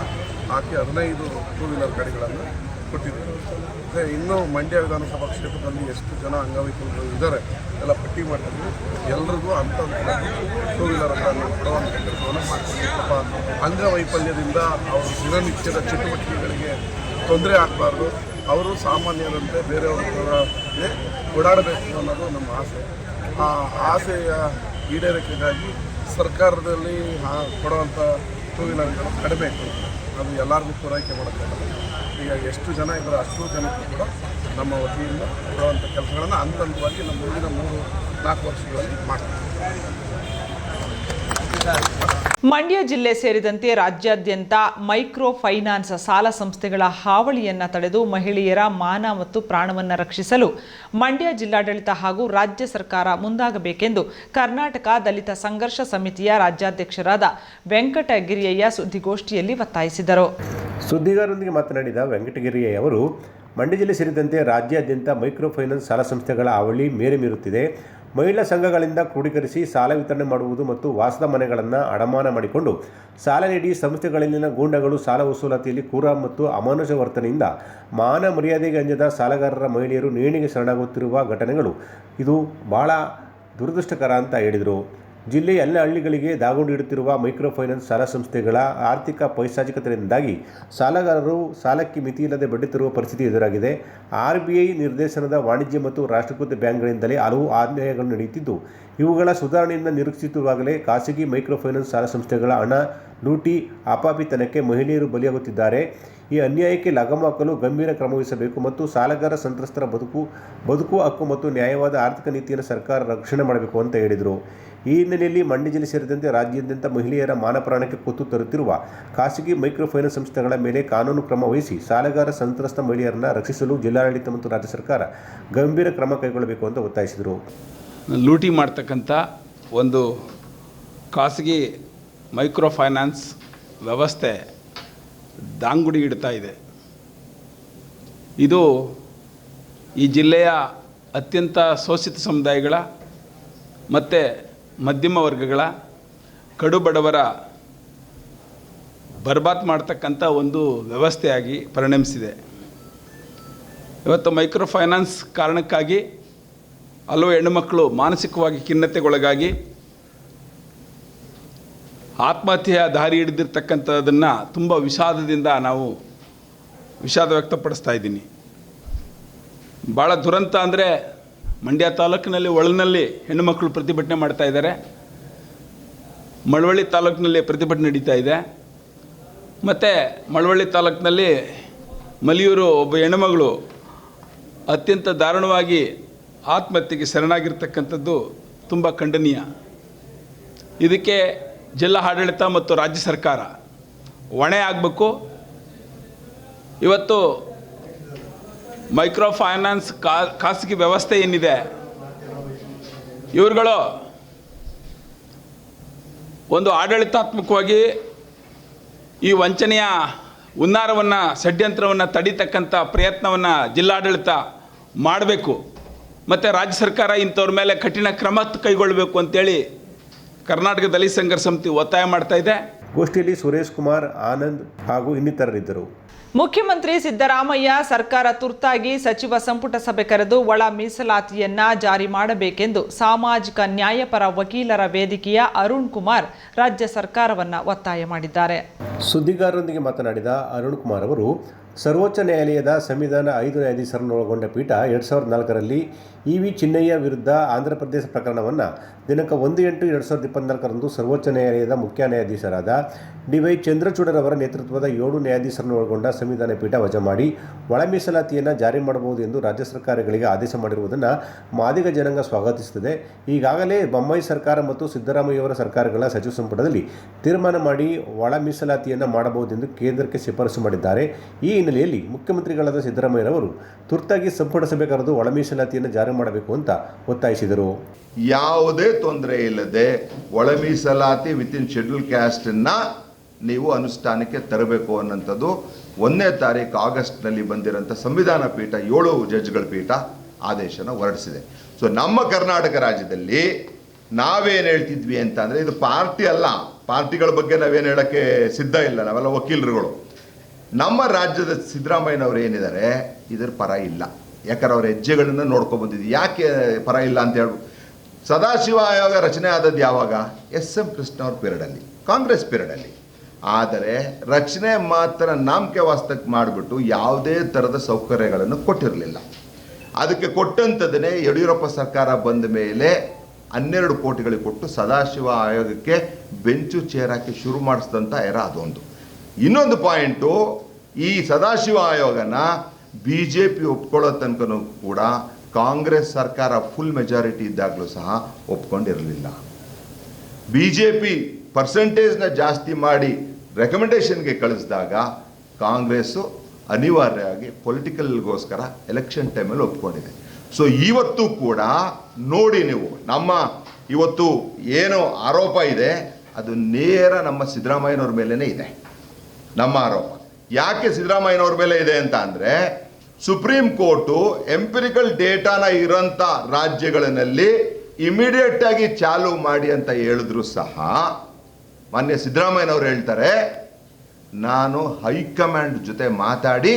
ಹಾಕಿ ಹದಿನೈದು ಟೂ ವೀಲರ್ ಗಾಡಿಗಳನ್ನು ಕೊಟ್ಟಿದ್ದರು ಮತ್ತು ಇನ್ನೂ ಮಂಡ್ಯ ವಿಧಾನಸಭಾ ಕ್ಷೇತ್ರದಲ್ಲಿ ಎಷ್ಟು ಜನ ಅಂಗವೈಕಲ್ಯರು ಇದ್ದಾರೆ, ಎಲ್ಲ ಪಟ್ಟಿ ಮಾಡಿದ್ರು ಎಲ್ರಿಗೂ ಅಂಥ ಟೂ ವೀಲರ್ಗಳನ್ನು ಕೆಲಸವನ್ನು ಮಾಡ್ತೀವಿ ಪಾಪ ಅಂಗವೈಫಲ್ಯದಿಂದ ಅವರು ದಿನನಿತ್ಯದ ಚಟುವಟಿಕೆಗಳಿಗೆ ತೊಂದರೆ ಆಗಬಾರ್ದು. ಅವರು ಸಾಮಾನ್ಯರಂತೆ ಬೇರೆಯವರ ಓಡಾಡಬೇಕು ಅನ್ನೋದು ನಮ್ಮ ಆಸೆ. ಆ ಆಸೆಯ ಈಡೇರಿಕೆಗಾಗಿ ಸರ್ಕಾರದಲ್ಲಿ ಕೊಡುವಂಥ ಟೂ ವೀಲರ್ಗಳು ಕಡಿಮೆ ಅದು ಎಲ್ಲರಿಗೂ ಪೂರೈಕೆ ಮಾಡೋಕ್ಕಾಗಲ್ಲ ಈಗ ಎಷ್ಟು ಜನ ಇದ್ದಾರೆ ಅಷ್ಟು ಜನಕ್ಕೂ ಕೂಡ ನಮ್ಮ ವತಿಯಿಂದ ಕೊಡುವಂಥ ಕೆಲಸಗಳನ್ನು ಹಂತ ನಮ್ಮ ಮುಂದಿನ ಮೂರು ನಾಲ್ಕು ವರ್ಷಗಳಲ್ಲಿ ಮಾಡ್ತೀವಿ. ಮಂಡ್ಯ ಜಿಲ್ಲೆ ಸೇರಿದಂತೆ ರಾಜ್ಯಾದ್ಯಂತ ಮೈಕ್ರೋ ಫೈನಾನ್ಸ್ ಸಾಲ ಸಂಸ್ಥೆಗಳ ಹಾವಳಿಯನ್ನು ತಡೆದು ಮಹಿಳೆಯರ ಮಾನ ಮತ್ತು ಪ್ರಾಣವನ್ನು ರಕ್ಷಿಸಲು ಮಂಡ್ಯ ಜಿಲ್ಲಾಡಳಿತ ಹಾಗೂ ರಾಜ್ಯ ಸರ್ಕಾರ ಮುಂದಾಗಬೇಕೆಂದು ಕರ್ನಾಟಕ ದಲಿತ ಸಂಘರ್ಷ ಸಮಿತಿಯ ರಾಜ್ಯಾಧ್ಯಕ್ಷರಾದ ವೆಂಕಟಗಿರಿಯಯ್ಯ ಸುದ್ದಿಗೋಷ್ಠಿಯಲ್ಲಿ ಒತ್ತಾಯಿಸಿದರು. ಸುದ್ದಿಗಾರರೊಂದಿಗೆ ಮಾತನಾಡಿದ ವೆಂಕಟಗಿರಿಯಯ್ಯ ಅವರು, ಮಂಡ್ಯ ಜಿಲ್ಲೆ ಸೇರಿದಂತೆ ರಾಜ್ಯಾದ್ಯಂತ ಮೈಕ್ರೋ ಫೈನಾನ್ಸ್ ಸಾಲ ಸಂಸ್ಥೆಗಳ ಹಾವಳಿ ಮೇರೆ ಮೀರುತ್ತಿದೆ. ಮಹಿಳಾ ಸಂಘಗಳಿಂದ ಕ್ರೋಢೀಕರಿಸಿ ಸಾಲ ವಿತರಣೆ ಮಾಡುವುದು ಮತ್ತು ವಾಸದ ಮನೆಗಳನ್ನು ಅಡಮಾನ ಮಾಡಿಕೊಂಡು ಸಾಲ ನೀಡಿ ಸಂಸ್ಥೆಗಳಲ್ಲಿನ ಗೂಂಡಗಳು ಸಾಲ ವಸೂಲಾತಿಯಲ್ಲಿ ಕ್ರೂರ ಮತ್ತು ಅಮಾನುಷ ವರ್ತನೆಯಿಂದ ಮಾನ ಮರ್ಯಾದೆಗೆ ಅಂಜದ ಸಾಲಗಾರರ ಮಹಿಳೆಯರು ನೇಣಿಗೆ ಶರಣಾಗುತ್ತಿರುವ ಘಟನೆಗಳು. ಇದು ಬಹಳ ದುರದೃಷ್ಟಕರ ಅಂತ ಹೇಳಿದರು. ಜಿಲ್ಲೆಯ ಎಲ್ಲ ಹಳ್ಳಿಗಳಿಗೆ ದಾಗೊಂಡಿಡುತ್ತಿರುವ ಮೈಕ್ರೋ ಫೈನಾನ್ಸ್ ಸಾಲ ಸಂಸ್ಥೆಗಳ ಆರ್ಥಿಕ ಪೈಶಾಚಿಕತೆಯಿಂದಾಗಿ ಸಾಲಗಾರರು ಸಾಲಕ್ಕೆ ಮಿತಿಯಿಲ್ಲದೆ ಬಡ್ಡಿ ಪರಿಸ್ಥಿತಿ ಎದುರಾಗಿದೆ. ಆರ್ ನಿರ್ದೇಶನದ ವಾಣಿಜ್ಯ ಮತ್ತು ರಾಷ್ಟ್ರೀಕೃತ ಬ್ಯಾಂಕ್ಗಳಿಂದಲೇ ಹಲವು ಅನ್ಯಾಯಗಳು ನಡೆಯುತ್ತಿದ್ದು ಇವುಗಳ ಸುಧಾರಣೆಯಿಂದ ನಿರೀಕ್ಷಿತವಾಗಲೇ ಖಾಸಗಿ ಮೈಕ್ರೋ ಫೈನಾನ್ಸ್ ಸಾಲ ಸಂಸ್ಥೆಗಳ ಹಣ ಲೂಟಿ ಅಪಾಪಿತನಕ್ಕೆ ಮಹಿಳೆಯರು ಬಲಿಯಾಗುತ್ತಿದ್ದಾರೆ. ಈ ಅನ್ಯಾಯಕ್ಕೆ ಲಗಮಾಕಲು ಹಾಕಲು ಗಂಭೀರ ಕ್ರಮ ವಹಿಸಬೇಕು ಮತ್ತು ಸಾಲಗಾರ ಸಂತ್ರಸ್ತರ ಬದುಕು, ಬದುಕುವ ಹಕ್ಕು ಮತ್ತು ನ್ಯಾಯವಾದ ಆರ್ಥಿಕ ನೀತಿಯನ್ನು ಸರ್ಕಾರ ರಕ್ಷಣೆ ಮಾಡಬೇಕು ಅಂತ ಹೇಳಿದರು. ಈ ಹಿನ್ನೆಲೆಯಲ್ಲಿ ಮಂಡ್ಯ ಜಿಲ್ಲೆ ಸೇರಿದಂತೆ ರಾಜ್ಯಾದ್ಯಂತ ಮಹಿಳೆಯರ ಮಾನಪ್ರಾಣಕ್ಕೆ ಕೊತ್ತು ತರುತ್ತಿರುವ ಖಾಸಗಿ ಮೈಕ್ರೋ ಫೈನಾನ್ಸ್ ಸಂಸ್ಥೆಗಳ ಮೇಲೆ ಕಾನೂನು ಕ್ರಮ ವಹಿಸಿ ಸಾಲಗಾರ ಸಂತ್ರಸ್ತ ಮಹಿಳೆಯರನ್ನು ರಕ್ಷಿಸಲು ಜಿಲ್ಲಾಡಳಿತ ಮತ್ತು ರಾಜ್ಯ ಸರ್ಕಾರ ಗಂಭೀರ ಕ್ರಮ ಕೈಗೊಳ್ಳಬೇಕು ಅಂತ ಒತ್ತಾಯಿಸಿದರು. ಲೂಟಿ ಮಾಡ್ತಕ್ಕಂಥ ಒಂದು ಖಾಸಗಿ ಮೈಕ್ರೋ ಫೈನಾನ್ಸ್ ವ್ಯವಸ್ಥೆ ದಾಂಗುಡಿ ಇಡ್ತಾ ಇದೆ. ಇದು ಈ ಜಿಲ್ಲೆಯ ಅತ್ಯಂತ ಶೋಷಿತ ಸಮುದಾಯಗಳ ಮತ್ತು ಮಧ್ಯಮ ವರ್ಗಗಳ ಕಡು ಬಡವರ ಬರ್ಬಾದ್ ಮಾಡ್ತಕ್ಕಂಥ ಒಂದು ವ್ಯವಸ್ಥೆಯಾಗಿ ಪರಿಣಮಿಸಿದೆ. ಇವತ್ತು ಮೈಕ್ರೋ ಫೈನಾನ್ಸ್ ಕಾರಣಕ್ಕಾಗಿ ಹಲವು ಹೆಣ್ಣುಮಕ್ಕಳು ಮಾನಸಿಕವಾಗಿ ಖಿನ್ನತೆಗೊಳಗಾಗಿ ಆತ್ಮಹತ್ಯೆಯ ದಾರಿ ಹಿಡಿದಿರ್ತಕ್ಕಂಥದ್ದನ್ನು ತುಂಬ ವಿಷಾದದಿಂದ ನಾವು ವಿಷಾದ ವ್ಯಕ್ತಪಡಿಸ್ತಾ ಇದ್ದೀನಿ. ಭಾಳ ದುರಂತ ಅಂದರೆ ಮಂಡ್ಯ ತಾಲೂಕಿನಲ್ಲಿ ಒಳನಲ್ಲಿ ಹೆಣ್ಣುಮಕ್ಕಳು ಪ್ರತಿಭಟನೆ ಮಾಡ್ತಾ ಇದ್ದಾರೆ. ಮಳವಳ್ಳಿ ತಾಲೂಕಿನಲ್ಲಿ ಪ್ರತಿಭಟನೆ ನಡೀತಾ ಇದೆ. ಮತ್ತು ಮಳವಳ್ಳಿ ತಾಲೂಕಿನಲ್ಲಿ ಮಲಿಯೂರು ಒಬ್ಬ ಹೆಣ್ಣುಮಗಳು ಅತ್ಯಂತ ದಾರುಣವಾಗಿ ಆತ್ಮಹತ್ಯೆಗೆ ಶರಣಾಗಿರ್ತಕ್ಕಂಥದ್ದು ತುಂಬ ಖಂಡನೀಯ. ಇದಕ್ಕೆ ಜಿಲ್ಲಾ ಆಡಳಿತ ಮತ್ತು ರಾಜ್ಯ ಸರ್ಕಾರ ಹೊಣೆ ಆಗಬೇಕು. ಇವತ್ತು ಮೈಕ್ರೋ ಫೈನಾನ್ಸ್ ಖಾಸಗಿ ವ್ಯವಸ್ಥೆ ಏನಿದೆ? ಇವ್ರುಗಳು ಒಂದು ಆಡಳಿತಾತ್ಮಕವಾಗಿ ಈ ವಂಚನೆಯ ಹುನ್ನಾರವನ್ನು, ಷಡ್ಯಂತ್ರವನ್ನು ತಡೀತಕ್ಕಂಥ ಪ್ರಯತ್ನವನ್ನು ಜಿಲ್ಲಾಡಳಿತ ಮಾಡಬೇಕು. ಮತ್ತು ರಾಜ್ಯ ಸರ್ಕಾರ ಇಂಥವ್ರ ಮೇಲೆ ಕಠಿಣ ಕ್ರಮ ಕೈಗೊಳ್ಳಬೇಕು ಅಂತೇಳಿ ಕರ್ನಾಟಕ ದಲಿತ ಸಂಘರ್ಷ ಸಮಿತಿ ಒತ್ತಾಯ ಮಾಡ್ತಾ ಇದೆ. ಗೋಷ್ಠಿಯಲ್ಲಿ ಸುರೇಶ್ ಕುಮಾರ್, ಆನಂದ್ ಹಾಗೂ ಇನ್ನಿತರರಿದ್ದರು. ಮುಖ್ಯಮಂತ್ರಿ ಸಿದ್ದರಾಮಯ್ಯ ಸರ್ಕಾರ ತುರ್ತಾಗಿ ಸಚಿವ ಸಂಪುಟ ಸಭೆ ಕರೆದು ಒಳ ಮೀಸಲಾತಿಯನ್ನ ಜಾರಿ ಮಾಡಬೇಕೆಂದು ಸಾಮಾಜಿಕ ನ್ಯಾಯಪರ ವಕೀಲರ ವೇದಿಕೆಯ ಅರುಣ್ ಕುಮಾರ್ ರಾಜ್ಯ ಸರ್ಕಾರವನ್ನ ಒತ್ತಾಯ ಮಾಡಿದ್ದಾರೆ. ಸುದ್ದಿಗಾರರೊಂದಿಗೆ ಮಾತನಾಡಿದ ಅರುಣ್ ಕುಮಾರ್ ಅವರು, ಸರ್ವೋಚ್ಚ ನ್ಯಾಯಾಲಯದ ಸಂವಿಧಾನ ಐದು ನ್ಯಾಯಾಧೀಶರನ್ನು ಒಳಗೊಂಡ ಪೀಠ ಎರಡು ಸಾವಿರದ ನಾಲ್ಕರಲ್ಲಿ ಇ ವಿ ಚಿನ್ನಯ್ಯ ವಿರುದ್ಧ ಆಂಧ್ರಪ್ರದೇಶ ಪ್ರಕರಣವನ್ನು ದಿನಾಂಕ ಒಂದು ಎಂಟು ಎರಡು ಸಾವಿರದ ಇಪ್ಪತ್ನಾಲ್ಕರಂದು ಸರ್ವೋಚ್ಚ ನ್ಯಾಯಾಲಯದ ಮುಖ್ಯ ನ್ಯಾಯಾಧೀಶರಾದ ಡಿ ವೈ ಚಂದ್ರಚೂಡರವರ ನೇತೃತ್ವದ ಏಳು ನ್ಯಾಯಾಧೀಶರನ್ನು ಒಳಗೊಂಡ ಸಂವಿಧಾನ ಪೀಠ ವಜಾ ಮಾಡಿ ಒಳ ಮೀಸಲಾತಿಯನ್ನು ಜಾರಿ ಮಾಡಬಹುದು ಎಂದು ರಾಜ್ಯ ಸರ್ಕಾರಗಳಿಗೆ ಆದೇಶ ಮಾಡಿರುವುದನ್ನು ಮಾದಿಗ ಜನಾಂಗ ಸ್ವಾಗತಿಸುತ್ತದೆ. ಈಗಾಗಲೇ ಬೊಮ್ಮಾಯಿ ಸರ್ಕಾರ ಮತ್ತು ಸಿದ್ದರಾಮಯ್ಯವರ ಸರ್ಕಾರಗಳ ಸಚಿವ ಸಂಪುಟದಲ್ಲಿ ತೀರ್ಮಾನ ಮಾಡಿ ಒಳ ಮೀಸಲಾತಿಯನ್ನು ಮಾಡಬಹುದೆಂದು ಕೇಂದ್ರಕ್ಕೆ ಶಿಫಾರಸು ಮಾಡಿದ್ದಾರೆ. ಈ ಹಿನ್ನೆಲೆಯಲ್ಲಿ ಮುಖ್ಯಮಂತ್ರಿಗಳಾದ ಸಿದ್ದರಾಮಯ್ಯರವರು ತುರ್ತಾಗಿ ಸಂಪುಟ ಸಭೆ ಕರೆದು ಒಳ ಮೀಸಲಾತಿಯನ್ನು ಜಾರಿ ಮಾಡಬೇಕು ಅಂತ ಒತ್ತಾಯಿಸಿದರು. ಯಾವುದೇ ತೊಂದರೆ ಇಲ್ಲದೆ ಒಳ ಮೀಸಲಾತಿ ವಿತಿನ್ ಶೆಡ್ಯೂಲ್ ಕ್ಯಾಸ್ಟನ್ನು ನೀವು ಅನುಷ್ಠಾನಕ್ಕೆ ತರಬೇಕು ಅನ್ನೋಂಥದ್ದು ಒಂದನೇ ತಾರೀಕು ಆಗಸ್ಟ್ನಲ್ಲಿ ಬಂದಿರೋಂಥ ಸಂವಿಧಾನ ಪೀಠ, ಏಳು ಜಡ್ಜ್ಗಳ ಪೀಠ ಆದೇಶನ ಹೊರಡಿಸಿದೆ. ಸೊ ನಮ್ಮ ಕರ್ನಾಟಕ ರಾಜ್ಯದಲ್ಲಿ ನಾವೇನು ಹೇಳ್ತಿದ್ವಿ ಅಂತ ಇದು ಪಾರ್ಟಿ ಅಲ್ಲ. ಪಾರ್ಟಿಗಳ ಬಗ್ಗೆ ನಾವೇನು ಹೇಳೋಕ್ಕೆ ಸಿದ್ಧ ಇಲ್ಲ, ನಾವೆಲ್ಲ ವಕೀಲರುಗಳು. ನಮ್ಮ ರಾಜ್ಯದ ಸಿದ್ದರಾಮಯ್ಯನವರು ಏನಿದ್ದಾರೆ, ಇದರ ಪರ ಇಲ್ಲ. ಯಾಕಂದ್ರೆ ಅವ್ರ ಹೆಜ್ಜೆಗಳನ್ನು ನೋಡ್ಕೊಂಡು ಬಂದಿದ್ವಿ. ಯಾಕೆ ಪರ ಇಲ್ಲ ಅಂತ ಹೇಳ್ಬೋದು ಸದಾಶಿವ ಆಯೋಗ ರಚನೆ ಆದದ್ದು ಯಾವಾಗ? ಎಸ್ ಎಂ ಕೃಷ್ಣ ಅವ್ರ ಪೀರಿಯಡಲ್ಲಿ, ಕಾಂಗ್ರೆಸ್ ಪೀರಿಯಡಲ್ಲಿ. ಆದರೆ ರಚನೆ ಮಾತ್ರ ನಾಮಕೆ ವಾಸ್ತಕ್ಕೆ ಮಾಡಿಬಿಟ್ಟು ಯಾವುದೇ ಥರದ ಸೌಕರ್ಯಗಳನ್ನು ಕೊಟ್ಟಿರಲಿಲ್ಲ. ಅದಕ್ಕೆ ಕೊಟ್ಟಂಥದ್ದನ್ನೇ ಯಡಿಯೂರಪ್ಪ ಸರ್ಕಾರ ಬಂದ ಮೇಲೆ ಹನ್ನೆರಡು ಕೋಟಿಗಳಿಗೆ ಕೊಟ್ಟು ಸದಾಶಿವ ಆಯೋಗಕ್ಕೆ ಬೆಂಚು ಚೇರ್ ಹಾಕಿ ಶುರು ಮಾಡಿಸಿದಂಥ ಎರ ಅದೊಂದು. ಇನ್ನೊಂದು ಪಾಯಿಂಟು, ಈ ಸದಾಶಿವ ಆಯೋಗನ ಬಿ ಜೆ ಪಿ ಒಪ್ಕೊಳ್ಳೋ ತನಕನೂ ಕೂಡ ಕಾಂಗ್ರೆಸ್ ಸರ್ಕಾರ ಫುಲ್ ಮೆಜಾರಿಟಿ ಇದ್ದಾಗಲೂ ಸಹ ಒಪ್ಕೊಂಡಿರಲಿಲ್ಲ. ಬಿ ಜೆ ಪಿ ಪರ್ಸೆಂಟೇಜ್ನ ಜಾಸ್ತಿ ಮಾಡಿ ರೆಕಮೆಂಡೇಷನ್ಗೆ ಕಳಿಸಿದಾಗ ಕಾಂಗ್ರೆಸ್ಸು ಅನಿವಾರ್ಯವಾಗಿ ಪೊಲಿಟಿಕಲ್ಗೋಸ್ಕರ ಎಲೆಕ್ಷನ್ ಟೈಮಲ್ಲಿ ಒಪ್ಕೊಂಡಿದೆ. ಸೊ ಇವತ್ತು ಕೂಡ ನೋಡಿ ನೀವು, ನಮ್ಮ ಇವತ್ತು ಏನು ಆರೋಪ ಇದೆ, ಅದು ನೇರ ನಮ್ಮ ಸಿದ್ದರಾಮಯ್ಯನವ್ರ ಮೇಲೇ ಇದೆ. ನಮ್ಮ ಆರೋಪ. ಯಾಕೆ ಸಿದ್ದರಾಮಯ್ಯನವ್ರ ಮೇಲೆ ಇದೆ ಅಂತ ಅಂದರೆ ಸುಪ್ರೀಂ ಕೋರ್ಟು ಎಂಪಿರಿಕಲ್ ಡೇಟಾನ ಇರೋಂಥ ರಾಜ್ಯಗಳಲ್ಲಿ ಇಮಿಡಿಯೇಟ್ ಆಗಿ ಚಾಲು ಮಾಡಿ ಅಂತ ಹೇಳಿದ್ರು ಸಹ, ಮಾನ್ಯ ಸಿದ್ದರಾಮಯ್ಯನವರು ಹೇಳ್ತಾರೆ, ನಾನು ಹೈಕಮಾಂಡ್ ಜೊತೆ ಮಾತಾಡಿ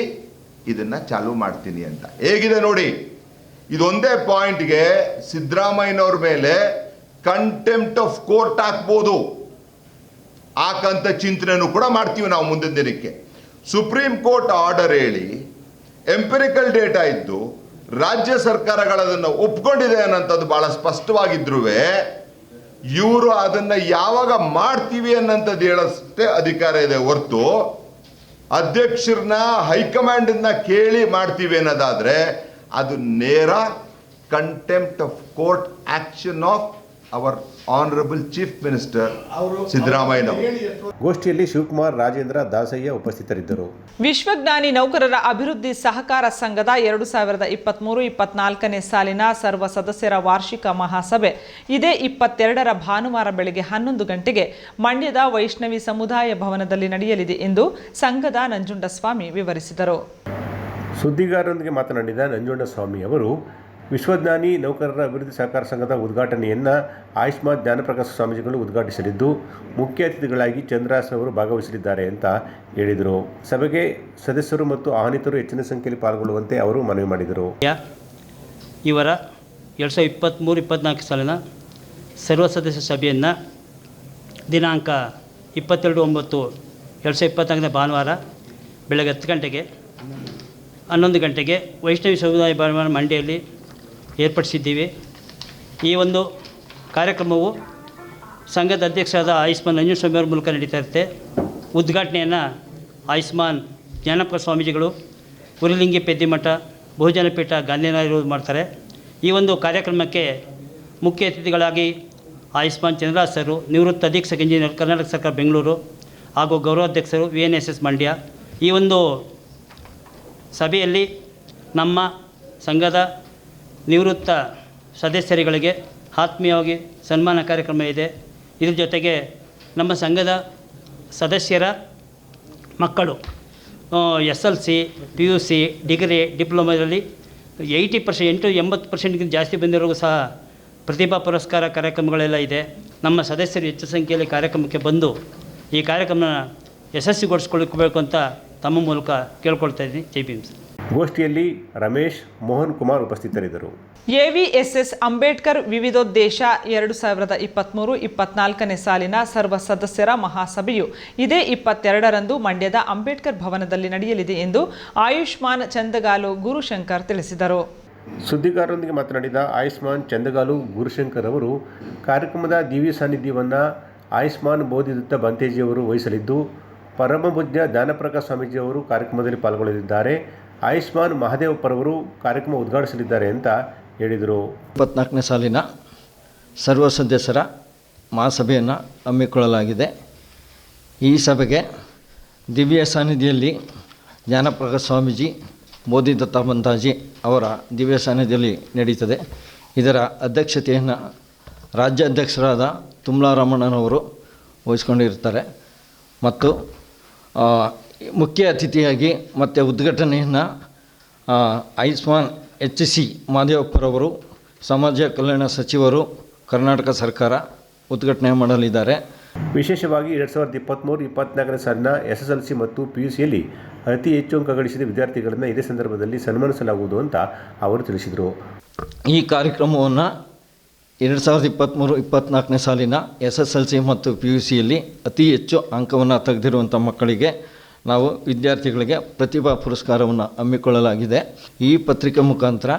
ಇದನ್ನ ಚಾಲು ಮಾಡ್ತೀನಿ ಅಂತ. ಹೇಗಿದೆ ನೋಡಿ, ಇದೊಂದೇ ಪಾಯಿಂಟ್ಗೆ ಸಿದ್ದರಾಮಯ್ಯನವ್ರ ಮೇಲೆ ಕಂಟೆಂಪ್ಟ್ ಆಫ್ ಕೋರ್ಟ್ ಹಾಕ್ಬೋದು. ಹಾಕಂತ ಚಿಂತನೆಯೂ ಕೂಡ ಮಾಡ್ತೀವಿ ನಾವು ಮುಂದಿನ ದಿನಕ್ಕೆ. ಸುಪ್ರೀಂ ಕೋರ್ಟ್ ಆರ್ಡರ್ ಹೇಳಿ ಎಂಪಿರಿಕಲ್ ಡೇಟಾ ಇದ್ದು ರಾಜ್ಯ ಸರ್ಕಾರಗಳದನ್ನು ಒಪ್ಕೊಂಡಿದೆ ಅನ್ನೋಂಥದ್ದು ಬಹಳ ಸ್ಪಷ್ಟವಾಗಿದ್ರೂ ಇವರು ಅದನ್ನು ಯಾವಾಗ ಮಾಡ್ತೀವಿ ಅನ್ನೋಂಥದ್ದು ಹೇಳಷ್ಟೇ ಅಧಿಕಾರ ಇದೆ ಹೊರತು ಅಧ್ಯಕ್ಷರನ್ನ ಹೈಕಮಾಂಡನ್ನ ಕೇಳಿ ಮಾಡ್ತೀವಿ ಅನ್ನೋದಾದ್ರೆ ಅದು ನೇರ contempt of court action of our honourable chief minister ಸಿದ್ದರಾಮಯ್ಯನವರು ಗೋಷ್ಠಿಯಲ್ಲಿ ಶಿವಕುಮಾರ್ ರಾಜೇಂದ್ರ ದಾಸಯ್ಯ ಉಪಸ್ಥಿತರಿದ್ದರು. ವಿಶ್ವಜ್ಞಾನಿ ನೌಕರರ ಅಭಿವೃದ್ಧಿ ಸಹಕಾರ ಸಂಘದ ಎರಡು ಸಾವಿರದ ಇಪ್ಪತ್ತ್ಮೂರು ಇಪ್ಪತ್ನಾಲ್ಕನೇ ಸಾಲಿನ ಸರ್ವ ಸದಸ್ಯರ ವಾರ್ಷಿಕ ಮಹಾಸಭೆ. ಇದೇ ಇಪ್ಪತ್ತೆರಡರ ಭಾನುವಾರ ಬೆಳಗ್ಗೆ ಹನ್ನೊಂದು ಗಂಟೆಗೆ ಮಂಡ್ಯದ ವೈಷ್ಣವಿ ಸಮುದಾಯ ಭವನದಲ್ಲಿ ನಡೆಯಲಿದೆ ಎಂದು ಸಂಘದ ನಂಜುಂಡಸ್ವಾಮಿ ವಿವರಿಸಿದರು. ಸುದ್ದಿಗಾರರೊಂದಿಗೆ ಮಾತನಾಡಿದ ನಂಜುಂಡಸ್ವಾಮಿ ಅವರು ವಿಶ್ವಜ್ಞಾನಿ ನೌಕರರ ಅಭಿವೃದ್ಧಿ ಸಹಕಾರ ಸಂಘದ ಉದ್ಘಾಟನೆಯನ್ನು ಆಯುಷ್ಮಾನ್ ಜ್ಞಾನಪ್ರಕಾಶ ಸ್ವಾಮೀಜಿಗಳು ಉದ್ಘಾಟಿಸಲಿದ್ದು, ಮುಖ್ಯ ಅತಿಥಿಗಳಾಗಿ ಚಂದ್ರಾಸ್ ಅವರು ಭಾಗವಹಿಸಲಿದ್ದಾರೆ ಅಂತ ಹೇಳಿದರು. ಸಭೆಗೆ ಸದಸ್ಯರು ಮತ್ತು ಆಹ್ವಾನಿತರು ಹೆಚ್ಚಿನ ಸಂಖ್ಯೆಯಲ್ಲಿ ಪಾಲ್ಗೊಳ್ಳುವಂತೆ ಅವರು ಮನವಿ ಮಾಡಿದರು. ಇವರ ಎರಡು ಸಾವಿರದ ಇಪ್ಪತ್ತ್ಮೂರು ಇಪ್ಪತ್ತ್ನಾಲ್ಕು ಸಾಲಿನ ಸರ್ವ ಸದಸ್ಯ ಸಭೆಯನ್ನು ದಿನಾಂಕ ಇಪ್ಪತ್ತೆರಡು ಒಂಬತ್ತು ಎರಡು ಸಾವಿರದ ಇಪ್ಪತ್ನಾಲ್ಕನೇ ಭಾನುವಾರ ಬೆಳಗ್ಗೆ ಹತ್ತು ಗಂಟೆಗೆ, ಹನ್ನೊಂದು ಗಂಟೆಗೆ ವೈಷ್ಣವಿ ಸಮುದಾಯ ಭವನ ಮಂಡ್ಯದಲ್ಲಿ ಏರ್ಪಡಿಸಿದ್ದೀವಿ. ಈ ಒಂದು ಕಾರ್ಯಕ್ರಮವು ಸಂಘದ ಅಧ್ಯಕ್ಷರಾದ ಆಯುಷ್ಮಾನ್ ನಂಜುಸ್ವಾಮಿ ಅವರ ಮೂಲಕ ನಡೀತಾ ಇರುತ್ತೆ. ಉದ್ಘಾಟನೆಯನ್ನು ಆಯುಷ್ಮಾನ್ ಜ್ಞಾನಪ್ಪ ಸ್ವಾಮೀಜಿಗಳು ಉರಿಲಿಂಗಿ ಪೆದ್ದಿಮಠ ಬಹುಜನ ಪೀಠ ಗಾಂಧಿನಗರ ಮಾಡ್ತಾರೆ. ಈ ಒಂದು ಕಾರ್ಯಕ್ರಮಕ್ಕೆ ಮುಖ್ಯ ಅತಿಥಿಗಳಾಗಿ ಆಯುಷ್ಮಾನ್ ಚಂದ್ರರಾಜ್ ಸರು, ನಿವೃತ್ತ ಅಧೀಕ್ಷಕ ಇಂಜಿನಿಯರ್ ಕರ್ನಾಟಕ ಸರ್ಕಾರ ಬೆಂಗಳೂರು ಹಾಗೂ ಗೌರವಾಧ್ಯಕ್ಷರು V N S S Mandya. ಈ ಒಂದು ಸಭೆಯಲ್ಲಿ ನಮ್ಮ ಸಂಘದ ನಿವೃತ್ತ ಸದಸ್ಯರುಗಳಿಗೆ ಆತ್ಮೀಯವಾಗಿ ಸನ್ಮಾನ ಕಾರ್ಯಕ್ರಮ ಇದೆ. ಇದ್ರ ಜೊತೆಗೆ ನಮ್ಮ ಸಂಘದ ಸದಸ್ಯರ ಮಕ್ಕಳು S L C, P U C, degree, ಡಿಪ್ಲೊಮಾದಲ್ಲಿ eighty percent, ಎಂಟು ಎಂಬತ್ತು ಪರ್ಸೆಂಟ್ಗಿಂತ ಜಾಸ್ತಿ ಬಂದಿರೋರು ಸಹ ಪ್ರತಿಭಾ ಪುರಸ್ಕಾರ ಕಾರ್ಯಕ್ರಮಗಳೆಲ್ಲ ಇದೆ. ನಮ್ಮ ಸದಸ್ಯರು ಹೆಚ್ಚು ಸಂಖ್ಯೆಯಲ್ಲಿ ಕಾರ್ಯಕ್ರಮಕ್ಕೆ ಬಂದು ಈ ಕಾರ್ಯಕ್ರಮನ ಯಶಸ್ವಿಗೊಳಿಸ್ಕೊಳ್ಬೇಕು ಅಂತ ತಮ್ಮ ಮೂಲಕ ಕೇಳ್ಕೊಳ್ತಾ ಇದ್ದೀನಿ. ಜೈ ಭೀಮ್ ಸರ್. ಗೋಷ್ಠಿಯಲ್ಲಿ ರಮೇಶ್ ಮೋಹನ್ ಕುಮಾರ್ ಉಪಸ್ಥಿತರಿದ್ದರು. ಎವಿಎಸ್ಎಸ್ ಅಂಬೇಡ್ಕರ್ ವಿವಿಧೋದ್ದೇಶ ಎರಡು ಸಾವಿರದ ಇಪ್ಪತ್ತ್ಮೂರು ಇಪ್ಪತ್ನಾಲ್ಕನೇ ಸಾಲಿನ ಸರ್ವ ಸದಸ್ಯರ ಮಹಾಸಭೆಯು ಇದೇ ಇಪ್ಪತ್ತೆರಡರಂದು ಮಂಡ್ಯದ ಅಂಬೇಡ್ಕರ್ ಭವನದಲ್ಲಿ ನಡೆಯಲಿದೆ ಎಂದು ಆಯುಷ್ಮಾನ್ ಚಂದಗಾಲು ಗುರುಶಂಕರ್ ತಿಳಿಸಿದರು. ಸುದ್ದಿಗಾರರೊಂದಿಗೆ ಮಾತನಾಡಿದ ಆಯುಷ್ಮಾನ್ ಚಂದಗಾಲು ಗುರುಶಂಕರ್ ಅವರು ಕಾರ್ಯಕ್ರಮದ ದಿವ್ಯ ಸಾನ್ನಿಧ್ಯವನ್ನು ಆಯುಷ್ಮಾನ್ ಬೋಧಿದತ್ತ ಬಂತೇಜಿಯವರು ವಹಿಸಲಿದ್ದು ಪರಮಪೂಜ್ಯ ಸ್ವಾಮೀಜಿ ಸ್ವಾಮೀಜಿಯವರು ಕಾರ್ಯಕ್ರಮದಲ್ಲಿ ಪಾಲ್ಗೊಳ್ಳಲಿದ್ದಾರೆ. ಆಯುಷ್ಮಾನ್ ಮಹದೇವಪ್ಪರವರು ಕಾರ್ಯಕ್ರಮ ಉದ್ಘಾಟಿಸಲಿದ್ದಾರೆ ಅಂತ ಹೇಳಿದರು. ಇಪ್ಪತ್ನಾಲ್ಕನೇ ಸಾಲಿನ ಸರ್ವ ಸದಸ್ಯರ ಮಹಾಸಭೆಯನ್ನು ಹಮ್ಮಿಕೊಳ್ಳಲಾಗಿದೆ. ಈ ಸಭೆಗೆ ದಿವ್ಯ ಸಾನ್ನಿಧಿಯಲ್ಲಿ ಜ್ಞಾನಪ್ರಕಾಶ್ ಸ್ವಾಮೀಜಿ, ಮೋದಿ ಬಂತಾಜಿ ಅವರ ದಿವ್ಯ ಸಾನ್ನಿಧ್ಯದಲ್ಲಿ ನಡೀತದೆ ಇದರ ಅಧ್ಯಕ್ಷತೆಯನ್ನು ರಾಜ್ಯಾಧ್ಯಕ್ಷರಾದ ತುಮ್ಲಾ ರಮಣನವರು ವಹಿಸ್ಕೊಂಡಿರ್ತಾರೆ ಮತ್ತು ಮುಖ್ಯ ಅತಿಥಿಯಾಗಿ ಮತ್ತು ಉದ್ಘಾಟನೆಯನ್ನು ಆಯುಷ್ಮಾನ್ ಎಚ್ ಸಿ ಮಾದೇವಪ್ಪರವರು ಸಮಾಜ ಕಲ್ಯಾಣ ಸಚಿವರು ಕರ್ನಾಟಕ ಸರ್ಕಾರ ಉದ್ಘಾಟನೆ ಮಾಡಲಿದ್ದಾರೆ. ವಿಶೇಷವಾಗಿ ಎರಡು ಸಾವಿರದ ಇಪ್ಪತ್ತ್ಮೂರು ಇಪ್ಪತ್ನಾಲ್ಕನೇ ಸಾಲಿನ ಎಸ್ ಎಸ್ ಎಲ್ ಸಿ ಮತ್ತು ಪಿ ಯು ಸಿಯಲ್ಲಿ ಅತಿ ಹೆಚ್ಚು ಅಂಕ ಗಳಿಸಿದ ವಿದ್ಯಾರ್ಥಿಗಳನ್ನು ಇದೇ ಸಂದರ್ಭದಲ್ಲಿ ಸನ್ಮಾನಿಸಲಾಗುವುದು ಅಂತ ಅವರು ತಿಳಿಸಿದರು. ಈ ಕಾರ್ಯಕ್ರಮವನ್ನು ಎರಡು ಸಾವಿರದ ಇಪ್ಪತ್ತ್ಮೂರು ಇಪ್ಪತ್ತ್ನಾಲ್ಕನೇ ಸಾಲಿನ ಎಸ್ ಎಸ್ ಎಲ್ ಸಿ ಮತ್ತು ಪಿ ಯು ಸಿಯಲ್ಲಿ ಅತಿ ಹೆಚ್ಚು ಅಂಕವನ್ನು ತೆಗೆದಿರುವಂಥ ಮಕ್ಕಳಿಗೆ ನಾವು ವಿದ್ಯಾರ್ಥಿಗಳಿಗೆ ಪ್ರತಿಭಾ ಪುರಸ್ಕಾರವನ್ನು ಹಮ್ಮಿಕೊಳ್ಳಲಾಗಿದೆ. ಈ ಪತ್ರಿಕೆ ಮುಖಾಂತರ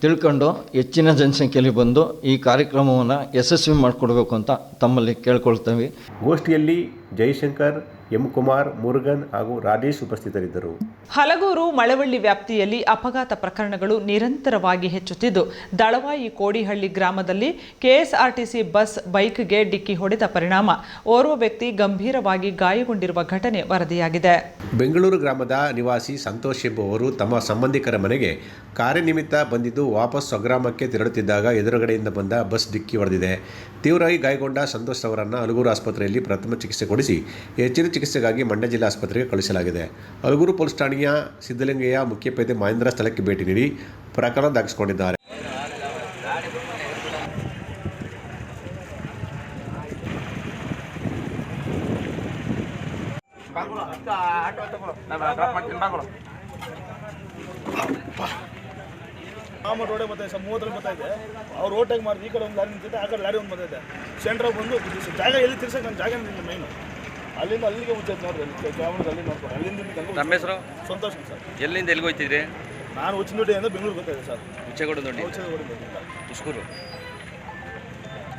ತಿಳ್ಕೊಂಡು ಹೆಚ್ಚಿನ ಜನಸಂಖ್ಯೆಯಲ್ಲಿ ಬಂದು ಈ ಕಾರ್ಯಕ್ರಮವನ್ನು ಯಶಸ್ವಿ ಮಾಡಿಕೊಡ್ಬೇಕು ಅಂತ ತಮ್ಮಲ್ಲಿ ಕೇಳ್ಕೊಳ್ತೇವೆ. ಗೋಷ್ಠಿಯಲ್ಲಿ ಜಯಶಂಕರ್ ಎಂ ಕುಮಾರ್ ಮುರುಗನ್ ಹಾಗೂ ರಾಜೇಶ್ ಉಪಸ್ಥಿತರಿದ್ದರು. ಹಲಗೂರು ಮಳವಳ್ಳಿ ವ್ಯಾಪ್ತಿಯಲ್ಲಿ ಅಪಘಾತ ಪ್ರಕರಣಗಳು ನಿರಂತರವಾಗಿ ಹೆಚ್ಚುತ್ತಿದ್ದು ದಳವಾಯಿ ಕೋಡಿಹಳ್ಳಿ ಗ್ರಾಮದಲ್ಲಿ ಕೆಎಸ್ಆರ್ಟಿಸಿ ಬಸ್ ಬೈಕ್ಗೆ ಡಿಕ್ಕಿ ಹೊಡೆದ ಪರಿಣಾಮ. ಓರ್ವ ವ್ಯಕ್ತಿ ಗಂಭೀರವಾಗಿ ಗಾಯಗೊಂಡಿರುವ ಘಟನೆ ವರದಿಯಾಗಿದೆ. ಬೆಂಗಳೂರು ಗ್ರಾಮದ ನಿವಾಸಿ ಸಂತೋಷ್ ಎಂಬುವರು ತಮ್ಮ ಸಂಬಂಧಿಕರ ಮನೆಗೆ ಕಾರ್ಯನಿಮಿತ್ತ ಬಂದಿದ್ದು ವಾಪಸ್ ಸ್ವಗ್ರಾಮಕ್ಕೆ ತೆರಳುತ್ತಿದ್ದಾಗ ಎದುರುಗಡೆಯಿಂದ ಬಂದ ಬಸ್ ಡಿಕ್ಕಿ ಹೊಡೆದಿದೆ. ತೀವ್ರವಾಗಿ ಗಾಯಗೊಂಡ ಸಂತೋಷ್ ಅವರನ್ನು ಹಲಗೂರು ಆಸ್ಪತ್ರೆಯಲ್ಲಿ ಪ್ರಥಮ ಚಿಕಿತ್ಸೆ ಕೊಡಿಸಿ ಹೆಚ್ಚಿನ ಚಿಕಿತ್ಸೆಗಾಗಿ ಮಂಡ್ಯ ಜಿಲ್ಲಾ ಆಸ್ಪತ್ರೆಗೆ ಕಳುಹಿಸಲಾಗಿದೆ. ಅಲಗೂರು ಪೊಲೀಸ್ ಠಾಣೆಯ ಸಿದ್ದಲಿಂಗಯ್ಯ ಮುಖ್ಯಪೇದೆ ಮಹೇಂದ್ರ ಸ್ಥಳಕ್ಕೆ ಭೇಟಿ ನೀಡಿ ಪ್ರಕರಣ ದಾಖಲಿಸಿಕೊಂಡಿದ್ದಾರೆ. ರೋಡೇ ಬರ್ತಾ ಇದೆ ಮೂವತ್ತರಲ್ಲಿ ಬರ್ತಾ ಇದೆ. ಅವ್ರು ರೋಟಾಗಿ ಮಾಡಿದ್ರು ಈ ಕಡೆ ಒಂದು ಲಾರಿ ನಿಂತಿದೆ, ಆ ಕಡೆ ಲಾರಿ ಒಂದು ಬರ್ತಾ ಇದೆ. ಸೆಂಟ್ರಾಗಿ ಬಂದು ಜಾಗ ಎಲ್ಲಿ ತಿರ್ಸಕ್ಕೆ ನನ್ನ ಜಾಗ ಮೈನು ಅಲ್ಲಿಂದ ಅಲ್ಲಿಗೆ ಮುಚ್ಚೈತೆ ನೋಡ್ರಿ ಅಲ್ಲಿ ಕ್ಯಾಮ್ರಾದ ಅಲ್ಲಿ ನೋಡ್ಕೊಂಡು ಅಲ್ಲಿಂದ ಇಲ್ಲಿಗೆ ಹೆಸರು? ಸಂತೋಷ್ ಸರ್. ಎಲ್ಲಿಂದ ಎಲ್ಲಿಗೆ ಹೋಗ್ತಿದ್ರಿ ನಾನು ಉಚ್ಚಿನೋಟಿಯಿಂದ ಬೆಂಗಳೂರು ಬರ್ತಾ ಇದೆ ಸರ್. ಉಚ್ಚೆಗೋಡು ದೊಡ್ಡಿ. ತುಸ್ಕೂರು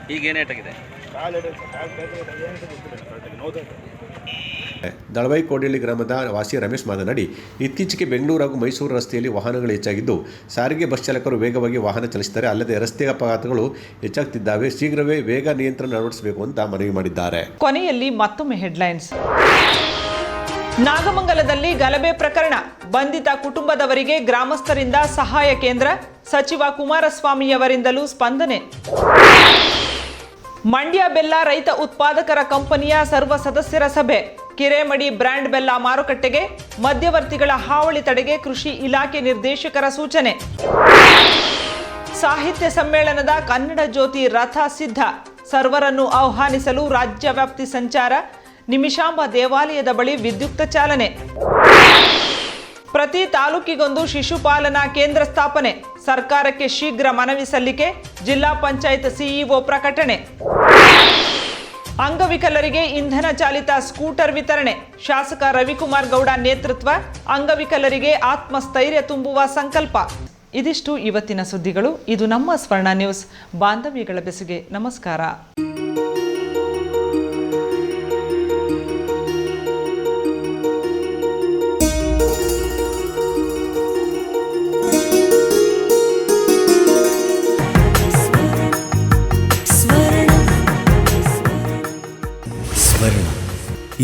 ಈಗ ಏನು ಏಟಾಗಿದೆ ಕಾಲು ಎಡೆ ಸರ್ ಕಾಲು ಏನು ಏನಂತ ಗೊತ್ತಿಲ್ಲ ಕರೆಕ್ಟಾಗಿ ನೋಡ್ತಾ ದಳವಾಯಿ ಕೋಡಿಹಳ್ಳಿ ಗ್ರಾಮದ ವಾಸಿ ರಮೇಶ್ ಮಾತನಾಡಿ, ಇತ್ತೀಚೆಗೆ ಬೆಂಗಳೂರು ಹಾಗೂ ಮೈಸೂರು ರಸ್ತೆಯಲ್ಲಿ ವಾಹನಗಳು ಹೆಚ್ಚಾಗಿದ್ದು, ಸಾರಿಗೆ ಬಸ್ ಚಾಲಕರು ವೇಗವಾಗಿ ವಾಹನ ಚಲಿಸುತ್ತಾರೆ ಅಲ್ಲದೆ ರಸ್ತೆ ಅಪಘಾತಗಳು ಹೆಚ್ಚಾಗ್ತಿದ್ದಾವೆ. ಶೀಘ್ರವೇ ವೇಗ ನಿಯಂತ್ರಣ ಅಳವಡಿಸಬೇಕು ಅಂತ ಮನವಿ ಮಾಡಿದ್ದಾರೆ. ಕೊನೆಯಲ್ಲಿ ಮತ್ತೊಮ್ಮೆ ಹೆಡ್ಲೈನ್ಸ್. ನಾಗಮಂಗಲದಲ್ಲಿ ಗಲಭೆ ಪ್ರಕರಣ. ಬಂಧಿತ ಕುಟುಂಬದವರಿಗೆ ಗ್ರಾಮಸ್ಥರಿಂದ ಸಹಾಯ ಕೇಂದ್ರ, ಸಚಿವ ಕುಮಾರಸ್ವಾಮಿಯವರಿಂದಲೂ ಸ್ಪಂದನೆ. ಮಂಡ್ಯ ಬೆಲ್ಲ ರೈತ ಉತ್ಪಾದಕರ ಕಂಪನಿಯ ಸರ್ವ ಸದಸ್ಯರ ಸಭೆ. ಕಿರೇಮಡಿ ಬ್ರ್ಯಾಂಡ್ ಬೆಲ್ಲ ಮಾರುಕಟ್ಟೆಗೆ ಮಧ್ಯವರ್ತಿಗಳ ಹಾವಳಿ ತಡೆಗೆ ಕೃಷಿ ಇಲಾಖೆ ನಿರ್ದೇಶಕರ ಸೂಚನೆ. ಸಾಹಿತ್ಯ ಸಮ್ಮೇಳನದ ಕನ್ನಡ ಜ್ಯೋತಿ ರಥ ಸಿದ್ಧ ಸರ್ವರನ್ನು ಆಹ್ವಾನಿಸಲು ರಾಜ್ಯವ್ಯಾಪ್ತಿ ಸಂಚಾರ, ನಿಮಿಷಾಂಬ ದೇವಾಲಯದ ಬಳಿ ವಿದ್ಯುಕ್ತ ಚಾಲನೆ. ಪ್ರತಿ ತಾಲೂಕಿಗೊಂದು ಶಿಶುಪಾಲನಾ ಕೇಂದ್ರ ಸ್ಥಾಪನೆ. ಸರ್ಕಾರಕ್ಕೆ ಶೀಘ್ರ ಮನವಿ ಸಲ್ಲಿಕೆ, ಜಿಲ್ಲಾ ಪಂಚಾಯತ್ ಸಿಇಒ ಪ್ರಕಟಣೆ. ಅಂಗವಿಕಲರಿಗೆ ಇಂಧನ ಚಾಲಿತ ಸ್ಕೂಟರ್ ವಿತರಣೆ. ಶಾಸಕ ರವಿಕುಮಾರ್ ಗೌಡ ನೇತೃತ್ವ ಅಂಗವಿಕಲರಿಗೆ ಆತ್ಮಸ್ಥೈರ್ಯ ತುಂಬುವ ಸಂಕಲ್ಪ. ಇದಿಷ್ಟು ಇವತ್ತಿನ ಸುದ್ದಿಗಳು. ಇದು ನಮ್ಮ ಸ್ವರ್ಣ ನ್ಯೂಸ್. ಬಾಂಧವ್ಯಗಳ ಬೆಸುಗೆ ನಮಸ್ಕಾರ.